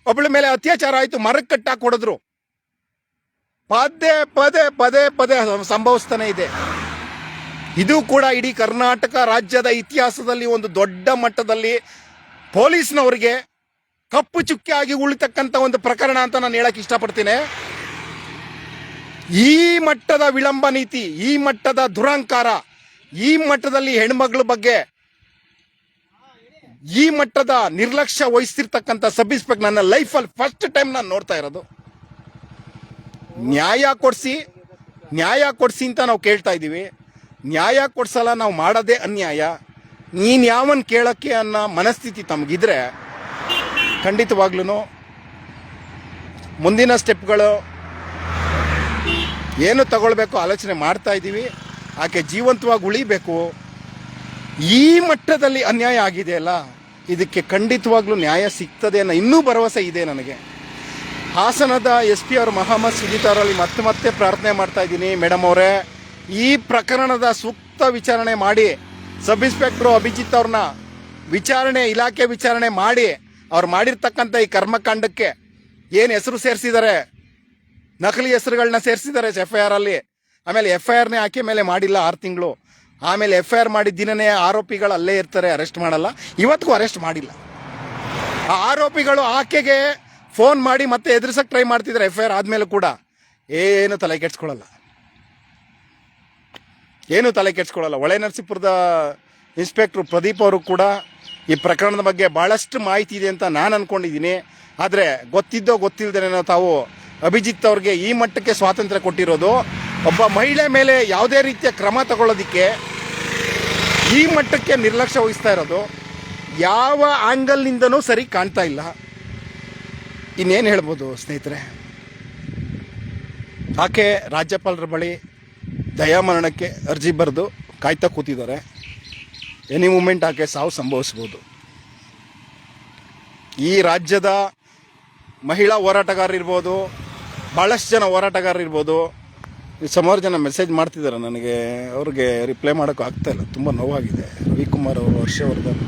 ಒಬ್ಬಳ ಮೇಲೆ ಅತ್ಯಾಚಾರ ಆಯಿತು ಮರಕ್ಕೆ ಕಟ್ಟಾಕ್ ಹೊಡೆದ್ರು. ಪದೇ ಪದೇ ಪದೇ ಪದೇ ಸಂಭವಿಸ್ತಾನೆ ಇದೆ. ಇದು ಕೂಡ ಇಡೀ ಕರ್ನಾಟಕ ರಾಜ್ಯದ ಇತಿಹಾಸದಲ್ಲಿ ಒಂದು ದೊಡ್ಡ ಮಟ್ಟದಲ್ಲಿ ಪೊಲೀಸ್ನವರಿಗೆ ಕಪ್ಪು ಚುಕ್ಕಿಯಾಗಿ ಉಳಿತಕ್ಕಂಥ ಒಂದು ಪ್ರಕರಣ ಅಂತ ನಾನು ಹೇಳಕ್ ಇಷ್ಟಪಡ್ತೀನಿ. ಈ ಮಟ್ಟದ ವಿಳಂಬ ನೀತಿ, ಈ ಮಟ್ಟದ ದುರಂಕಾರ, ಈ ಮಟ್ಟದಲ್ಲಿ ಹೆಣ್ಮಗಳ ಬಗ್ಗೆ ಈ ಮಟ್ಟದ ನಿರ್ಲಕ್ಷ್ಯ ವಹಿಸ್ತಿರ್ತಕ್ಕಂಥ ಸಬ್ ಇನ್ಸ್ಪೆಕ್ಟರ್ ನನ್ನ ಲೈಫಲ್ಲಿ ಫಸ್ಟ್ ಟೈಮ್ ನಾನು ನೋಡ್ತಾ ಇರೋದು. ನ್ಯಾಯ ಕೊಡಿಸಿ ನ್ಯಾಯ ಕೊಡಿಸಿ ಅಂತ ನಾವು ಕೇಳ್ತಾ ಇದ್ದೀವಿ. ನ್ಯಾಯ ಕೊಡ್ಸಲ್ಲ, ನಾವು ಮಾಡೋದೇ ಅನ್ಯಾಯ. ನೀನು ಯಾವನ್ ಕೇಳೋಕ್ಕೆ ಅನ್ನೋ ಮನಸ್ಥಿತಿ ತಮಗಿದ್ರೆ ಖಂಡಿತವಾಗ್ಲೂ ಮುಂದಿನ ಸ್ಟೆಪ್ಗಳು ಏನು ತಗೊಳ್ಬೇಕು ಆಲೋಚನೆ ಮಾಡ್ತಾ ಇದ್ದೀವಿ. ಆಕೆ ಜೀವಂತವಾಗಿ ಉಳಿಬೇಕು. ಈ ಮಟ್ಟದಲ್ಲಿ ಅನ್ಯಾಯ ಆಗಿದೆಯಲ್ಲ ಇದಕ್ಕೆ ಖಂಡಿತವಾಗ್ಲೂ ನ್ಯಾಯ ಸಿಗ್ತದೆ ಅನ್ನೋ ಇನ್ನೂ ಭರವಸೆ ಇದೆ ನನಗೆ. ಹಾಸನದ ಎಸ್ ಪಿ ಅವರು ಮಹಮ್ಮದ್ ಸುಜಿತಾರಲ್ಲಿ ಮತ್ತೆ ಮತ್ತೆ ಪ್ರಾರ್ಥನೆ ಮಾಡ್ತಾ ಇದ್ದೀನಿ. ಮೇಡಮ್ ಅವರೇ, ಈ ಪ್ರಕರಣದ ಸೂಕ್ತ ವಿಚಾರಣೆ ಮಾಡಿ, ಸಬ್ ಇನ್ಸ್ಪೆಕ್ಟ್ರು ಅಭಿಜಿತ್ ಅವ್ರನ್ನ ವಿಚಾರಣೆ, ಇಲಾಖೆ ವಿಚಾರಣೆ ಮಾಡಿ, ಅವ್ರು ಮಾಡಿರ್ತಕ್ಕಂಥ ಈ ಕರ್ಮಕಾಂಡಕ್ಕೆ ಏನು ಹೆಸರು ಸೇರಿಸಿದ್ದಾರೆ? ನಕಲಿ ಹೆಸರುಗಳನ್ನ ಸೇರಿಸಿದ್ದಾರೆ ಎಫ್ ಐ ಆರ್ ಅಲ್ಲಿ. ಆಮೇಲೆ ಎಫ್ ಐ ಆರ್ನೇ ಹಾಕಿ ಮೇಲೆ ಮಾಡಿಲ್ಲ ಆರು ತಿಂಗಳು. ಆಮೇಲೆ ಎಫ್ ಐ ಆರ್ ಮಾಡಿದ ದಿನನೇ ಆರೋಪಿಗಳು ಅಲ್ಲೇ ಇರ್ತಾರೆ, ಅರೆಸ್ಟ್ ಮಾಡಲ್ಲ. ಇವತ್ತಿಗೂ ಅರೆಸ್ಟ್ ಮಾಡಿಲ್ಲ. ಆ ಆರೋಪಿಗಳು ಆಕೆಗೆ ಫೋನ್ ಮಾಡಿ ಮತ್ತೆ ಎದುರಿಸಕ್ಕೆ ಟ್ರೈ ಮಾಡ್ತಿದ್ರೆ ಎಫ್ ಐ ಆರ್ ಆದ್ಮೇಲೆ ಕೂಡ. ಏನು ತಲೆ ಕೆಡ್ಸ್ಕೊಳ್ಳಲ್ಲ ಏನು ತಲೆ ಕೆಡ್ಸ್ಕೊಳ್ಳಲ್ಲ ಹೊಳೆ ನರಸೀಪುರದ ಇನ್ಸ್ಪೆಕ್ಟ್ರು ಪ್ರದೀಪ್ ಅವರು ಕೂಡ ಈ ಪ್ರಕರಣದ ಬಗ್ಗೆ ಭಾಳಷ್ಟು ಮಾಹಿತಿ ಇದೆ ಅಂತ ನಾನು ಅನ್ಕೊಂಡಿದ್ದೀನಿ. ಆದರೆ ಗೊತ್ತಿದ್ದೋ ಗೊತ್ತಿಲ್ಲದೇನೋ ತಾವು ಅಭಿಜಿತ್ ಅವ್ರಿಗೆ ಈ ಮಟ್ಟಕ್ಕೆ ಸ್ವಾತಂತ್ರ್ಯ ಕೊಟ್ಟಿರೋದು. ಒಬ್ಬ ಮಹಿಳೆ ಮೇಲೆ ಯಾವುದೇ ರೀತಿಯ ಕ್ರಮ ತಗೊಳ್ಳೋದಕ್ಕೆ ಈ ಮಟ್ಟಕ್ಕೆ ನಿರ್ಲಕ್ಷ್ಯ ವಹಿಸ್ತಾ ಇರೋದು ಯಾವ ಆಂಗಲ್ನಿಂದನೂ ಸರಿ ಕಾಣ್ತಾ ಇಲ್ಲ. ಇನ್ನೇನು ಹೇಳ್ಬೋದು ಸ್ನೇಹಿತರೆ? ಆಕೆ ರಾಜ್ಯಪಾಲರ ಬಳಿ ದಯಾಮರಣಕ್ಕೆ ಅರ್ಜಿ ಬರೆದು ಕಾಯ್ತಾ ಕೂತಿದ್ದಾರೆ. ಎನಿ ಮೂಮೆಂಟ್ ಆಕೆ ಸಾವು ಸಂಭವಿಸ್ಬೋದು. ಈ ರಾಜ್ಯದ ಮಹಿಳಾ ಹೋರಾಟಗಾರರಿರ್ಬೋದು ಭಾಳಷ್ಟು ಜನ ಹೋರಾಟಗಾರರು ಇರ್ಬೋದು ಸುಮಾರು ಜನ ಮೆಸೇಜ್ ಮಾಡ್ತಿದ್ದಾರೆ ನನಗೆ. ಅವ್ರಿಗೆ ರಿಪ್ಲೈ ಮಾಡೋಕ್ಕೂ ಇಲ್ಲ. ತುಂಬ ನೋವಾಗಿದೆ. ರವಿಕುಮಾರ್ ಅವರು, Harshavardhan,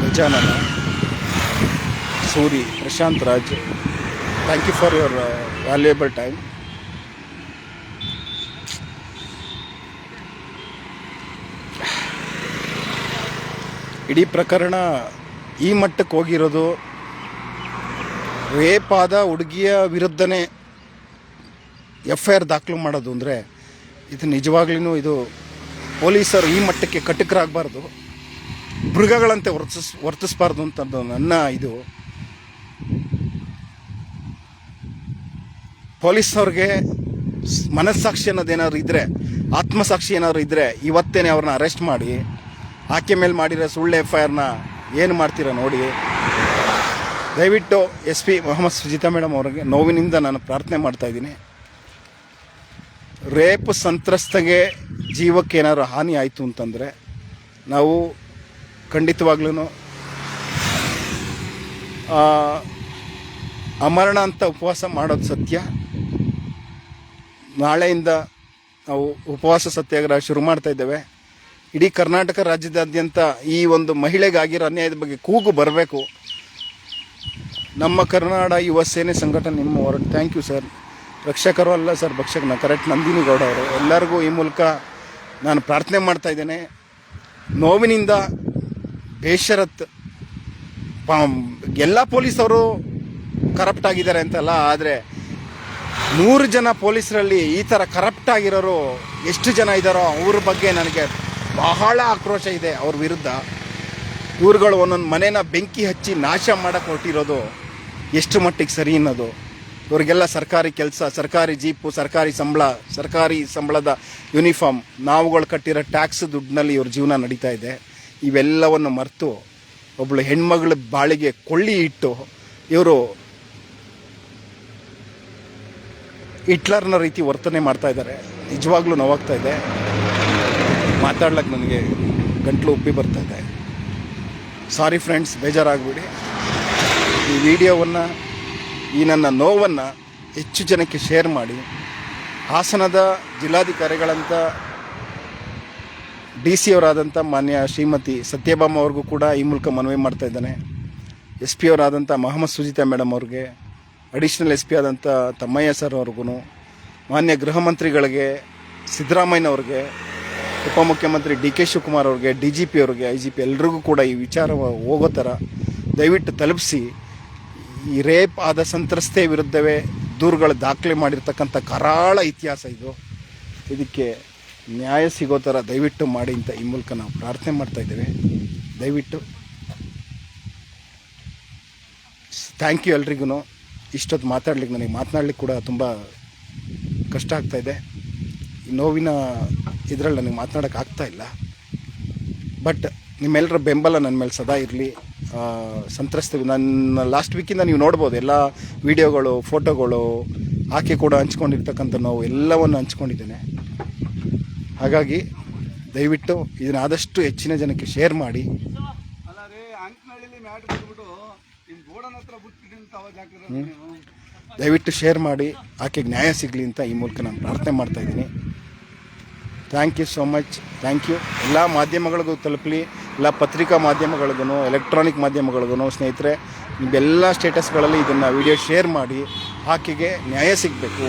Gajanana, Suri, Prashanth Raj thank you for your valuable time ಇಡೀ ಪ್ರಕರಣ ಈ ಮಟ್ಟಕ್ಕೆ ಹೋಗಿರೋದು, ರೇಪ್ ಆದ ಹುಡುಗಿಯ ವಿರುದ್ಧನೇ. ಎಫ್ ಐ ಆರ್ ದಾಖಲು ಮಾಡೋದು ಅಂದರೆ ಇದು ನಿಜವಾಗ್ಲೂ ಇದು ಪೊಲೀಸರು ಈ ಮಟ್ಟಕ್ಕೆ ಕಟಕರಾಗಬಾರ್ದು, ಮೃಗಗಳಂತೆ ವರ್ತಿಸ್, ವರ್ತಿಸಬಾರ್ದು ಅಂತದ್ದು ನನ್ನ ಇದು. ಪೊಲೀಸ್ನವ್ರಿಗೆ ಮನಸ್ಸಾಕ್ಷಿ ಅನ್ನೋದು ಏನಾದ್ರು ಇದ್ದರೆ ಆತ್ಮಸಾಕ್ಷಿ ಏನಾದ್ರು ಇದ್ದರೆ ಇವತ್ತೇನೆ ಅವ್ರನ್ನ ಅರೆಸ್ಟ್ ಮಾಡಿ, ಆಕೆ ಮೇಲೆ ಮಾಡಿರೋ ಸುಳ್ಳು ಎಫ್ ಐ ಆರ್ನ ಏನು ಮಾಡ್ತೀರಾ ನೋಡಿ. ದಯವಿಟ್ಟು S P Mohammed Sujita madam ಅವರಿಗೆ ನೋವಿನಿಂದ ನಾನು ಪ್ರಾರ್ಥನೆ ಮಾಡ್ತಾ ಇದ್ದೀನಿ. ರೇಪ್ ಸಂತ್ರಸ್ತಗೆ ಜೀವಕ್ಕೆ ಏನಾದರೂ ಹಾನಿ ಆಯಿತು ಅಂತಂದರೆ ನಾವು ಖಂಡಿತವಾಗ್ಲೂ ಅಮರಣ ಅಂತ ಉಪವಾಸ ಮಾಡೋದು ಸತ್ಯ. ನಾಳೆಯಿಂದ ನಾವು ಉಪವಾಸ ಸತ್ಯಾಗ್ರಹ ಶುರು ಮಾಡ್ತಾ ಇದ್ದೇವೆ. ಇಡೀ ಕರ್ನಾಟಕ ರಾಜ್ಯದಾದ್ಯಂತ ಈ ಒಂದು ಮಹಿಳೆಗಾಗಿರೋ ಅನ್ಯಾಯದ ಬಗ್ಗೆ ಕೂಗು ಬರಬೇಕು. ನಮ್ಮ ಕರ್ನಾಡ ಯುವ ಸೇನೆ ಸಂಘಟನೆ ನಿಮ್ಮ ಹೋರಾಟ ಥ್ಯಾಂಕ್ ಯು ಸರ್ ರಕ್ಷಕರು ಅಲ್ಲ ಸರ್ ಭಕ್ಷಕನ ಕರೆಕ್ಟ್ ನಂದಿನಿ ಗೌಡ ಅವರು. ಎಲ್ಲರಿಗೂ ಈ ಮೂಲಕ ನಾನು ಪ್ರಾರ್ಥನೆ ಮಾಡ್ತಾ ಇದ್ದೇನೆ. ನೋವಿನಿಂದ ಬೇಷರತ್ ಎಲ್ಲ ಪೊಲೀಸವರು ಕರಪ್ಟ್ ಆಗಿದ್ದಾರೆ ಅಂತಲ್ಲ, ಆದರೆ ನೂರು ಜನ ಪೊಲೀಸರಲ್ಲಿ ಈ ಥರ ಕರಪ್ಟ್ ಆಗಿರೋರು ಎಷ್ಟು ಜನ ಇದ್ದಾರೋ ಅವ್ರ ಬಗ್ಗೆ ನನಗೆ ಬಹಳ ಆಕ್ರೋಶ ಇದೆ ಅವ್ರ ವಿರುದ್ಧ. ಇವ್ರುಗಳು ಒಂದೊಂದು ಮನೇನ ಬೆಂಕಿ ಹಚ್ಚಿ ನಾಶ ಮಾಡಕ್ಕೆ ಹೊರಟಿರೋದು ಎಷ್ಟು ಮಟ್ಟಿಗೆ ಸರಿ ಅನ್ನೋದು. ಇವ್ರಿಗೆಲ್ಲ ಸರ್ಕಾರಿ ಕೆಲಸ, ಸರ್ಕಾರಿ ಜೀಪು, ಸರ್ಕಾರಿ ಸಂಬಳ, ಸರ್ಕಾರಿ ಸಂಬಳದ ಯೂನಿಫಾರ್ಮ್, ನಾವುಗಳು ಕಟ್ಟಿರೋ ಟ್ಯಾಕ್ಸ್ ದುಡ್ಡಿನಲ್ಲಿ ಇವ್ರ ಜೀವನ ನಡೀತಾ ಇದೆ. ಇವೆಲ್ಲವನ್ನು ಮರೆತು ಒಬ್ಬಳು ಹೆಣ್ಮಗಳ ಬಾಳಿಗೆ ಕೊಳ್ಳಿ ಇಟ್ಟು ಇವರು ಹಿಟ್ಲರ್ನ ರೀತಿ ವರ್ತನೆ ಮಾಡ್ತಾ ಇದ್ದಾರೆ. ನಿಜವಾಗ್ಲೂ ನೋವಾಗ್ತಾ ಇದೆ. ಮಾತಾಡ್ಲಿಕ್ಕೆ ನನಗೆ ಗಂಟ್ಲು ಉಬ್ಬಿ ಬರ್ತಾ ಇದೆ. ಸಾರಿ ಫ್ರೆಂಡ್ಸ್ ಬೇಜಾರಾಗ್ಬಿಡಿ. ಈ ವಿಡಿಯೋವನ್ನು ಈ ನನ್ನ ನೋವನ್ನು ಹೆಚ್ಚು ಜನಕ್ಕೆ ಶೇರ್ ಮಾಡಿ. ಹಾಸನದ ಜಿಲ್ಲಾಧಿಕಾರಿಗಳಂತ ಡಿ ಸಿ ಅವರಾದಂಥ ಮಾನ್ಯ ಶ್ರೀಮತಿ ಸತ್ಯಭಾಮ ಅವ್ರಿಗೂ ಕೂಡ ಈ ಮೂಲಕ ಮನವಿ ಮಾಡ್ತಾ ಇದ್ದಾನೆ. ಎಸ್ ಪಿ ಅವರಾದಂಥ ಮೊಹಮ್ಮದ್ ಸುಜಿತಾ ಮೇಡಮ್ ಅವ್ರಿಗೆ ಅಡಿಷನಲ್ ಎಸ್ ಪಿ ಆದಂಥ ತಮ್ಮಯ್ಯ ಸರ್ ಅವ್ರಿಗೂ ಮಾನ್ಯ ಗೃಹ ಮಂತ್ರಿಗಳಿಗೆ ಸಿದ್ದರಾಮಯ್ಯನವ್ರಿಗೆ ಉಪಮುಖ್ಯಮಂತ್ರಿ ಡಿ ಕೆ ಶಿವಕುಮಾರ್ ಅವ್ರಿಗೆ ಡಿ ಜಿ ಪಿ ಅವ್ರಿಗೆ ಐ ಜಿ ಪಿ ಎಲ್ರಿಗೂ ಕೂಡ ಈ ವಿಚಾರ ಹೋಗೋ ಥರ ದಯವಿಟ್ಟು ತಲುಪಿಸಿ. ಈ ರೇಪ್ ಆದ ಸಂತ್ರಸ್ತೆ ವಿರುದ್ಧವೇ ದೂರುಗಳು ದಾಖಲೆ ಮಾಡಿರ್ತಕ್ಕಂಥ ಕರಾಳ ಇತಿಹಾಸ ಇದು. ಇದಕ್ಕೆ ನ್ಯಾಯ ಸಿಗೋ ಥರ ದಯವಿಟ್ಟು ಮಾಡಿ ಅಂತ ಈ ಮೂಲಕ ನಾವು ಪ್ರಾರ್ಥನೆ ಮಾಡ್ತಾ ಇದ್ದೇವೆ. ದಯವಿಟ್ಟು. ಥ್ಯಾಂಕ್ ಯು ಎಲ್ರಿಗೂ ಇಷ್ಟೊತ್ತು ಮಾತಾಡ್ಲಿಕ್ಕೆ ನನಗೆ ಮಾತನಾಡ್ಲಿಕ್ಕೆ ಕೂಡ ತುಂಬ ಕಷ್ಟ ಆಗ್ತಾ ಇದೆ. ಈ ನೋವಿನ ಇದರಲ್ಲಿ ನನಗೆ ಮಾತನಾಡೋಕ್ಕಾಗ್ತಾ ಆಗ್ತಾ ಇಲ್ಲ. ಬಟ್ ನಿಮ್ಮೆಲ್ಲರ ಬೆಂಬಲ ನನ್ನ ಮೇಲೆ ಸದಾ ಇರಲಿ. ಸಂತ್ರಸ್ತ ನನ್ನ ಲಾಸ್ಟ್ ವೀಕಿಂದ ನೀವು ನೋಡ್ಬೋದು ಎಲ್ಲ ವಿಡಿಯೋಗಳು ಫೋಟೋಗಳು ಆಕೆ ಕೂಡ ಹಂಚ್ಕೊಂಡಿರ್ತಕ್ಕಂಥ ನೋವು ಎಲ್ಲವನ್ನು ಹಂಚ್ಕೊಂಡಿದ್ದೇನೆ. ಹಾಗಾಗಿ ದಯವಿಟ್ಟು ಇದನ್ನ ಆದಷ್ಟು ಹೆಚ್ಚಿನ ಜನಕ್ಕೆ ಶೇರ್ ಮಾಡಿ. ದಯವಿಟ್ಟು ಶೇರ್ ಮಾಡಿ ಆಕೆಗೆ ನ್ಯಾಯ ಸಿಗಲಿ ಅಂತ ಈ ಮೂಲಕ ನಾನು ಪ್ರಾರ್ಥನೆ ಮಾಡ್ತಾ ಇದ್ದೀನಿ. Thank you so much thank you ಎಲ್ಲ ಮಾಧ್ಯಮಗಳಿಗೂ ತಲುಪಲಿ, ಎಲ್ಲ ಪತ್ರಿಕಾ ಮಾಧ್ಯಮಗಳಿಗೂ ಎಲೆಕ್ಟ್ರಾನಿಕ್ ಮಾಧ್ಯಮಗಳಿಗೂ ಸ್ನೇಹಿತರೆ, ನಿಮ್ಮೆಲ್ಲ ಸ್ಟೇಟಸ್ಗಳಲ್ಲಿ ಇದನ್ನು ವಿಡಿಯೋ ಶೇರ್ ಮಾಡಿ ಆಕೆಗೆ ನ್ಯಾಯ ಸಿಗಬೇಕು.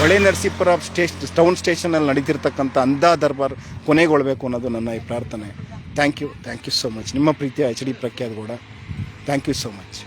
ಹೊಳೆ ನರಸೀಪುರ ಸ್ಟೇಷ್ ಟೌನ್ ಸ್ಟೇಷನಲ್ಲಿ ನಡೀತಿರ್ತಕ್ಕಂಥ ಅಂಧ ದರ್ಬಾರ್ ಕೊನೆಗೊಳ್ಬೇಕು ಅನ್ನೋದು ನನ್ನ ಈ ಪ್ರಾರ್ಥನೆ. Thank you thank you so much ನಿಮ್ಮ ಪ್ರೀತಿಯ H D Prakhyat Gowda thank you so much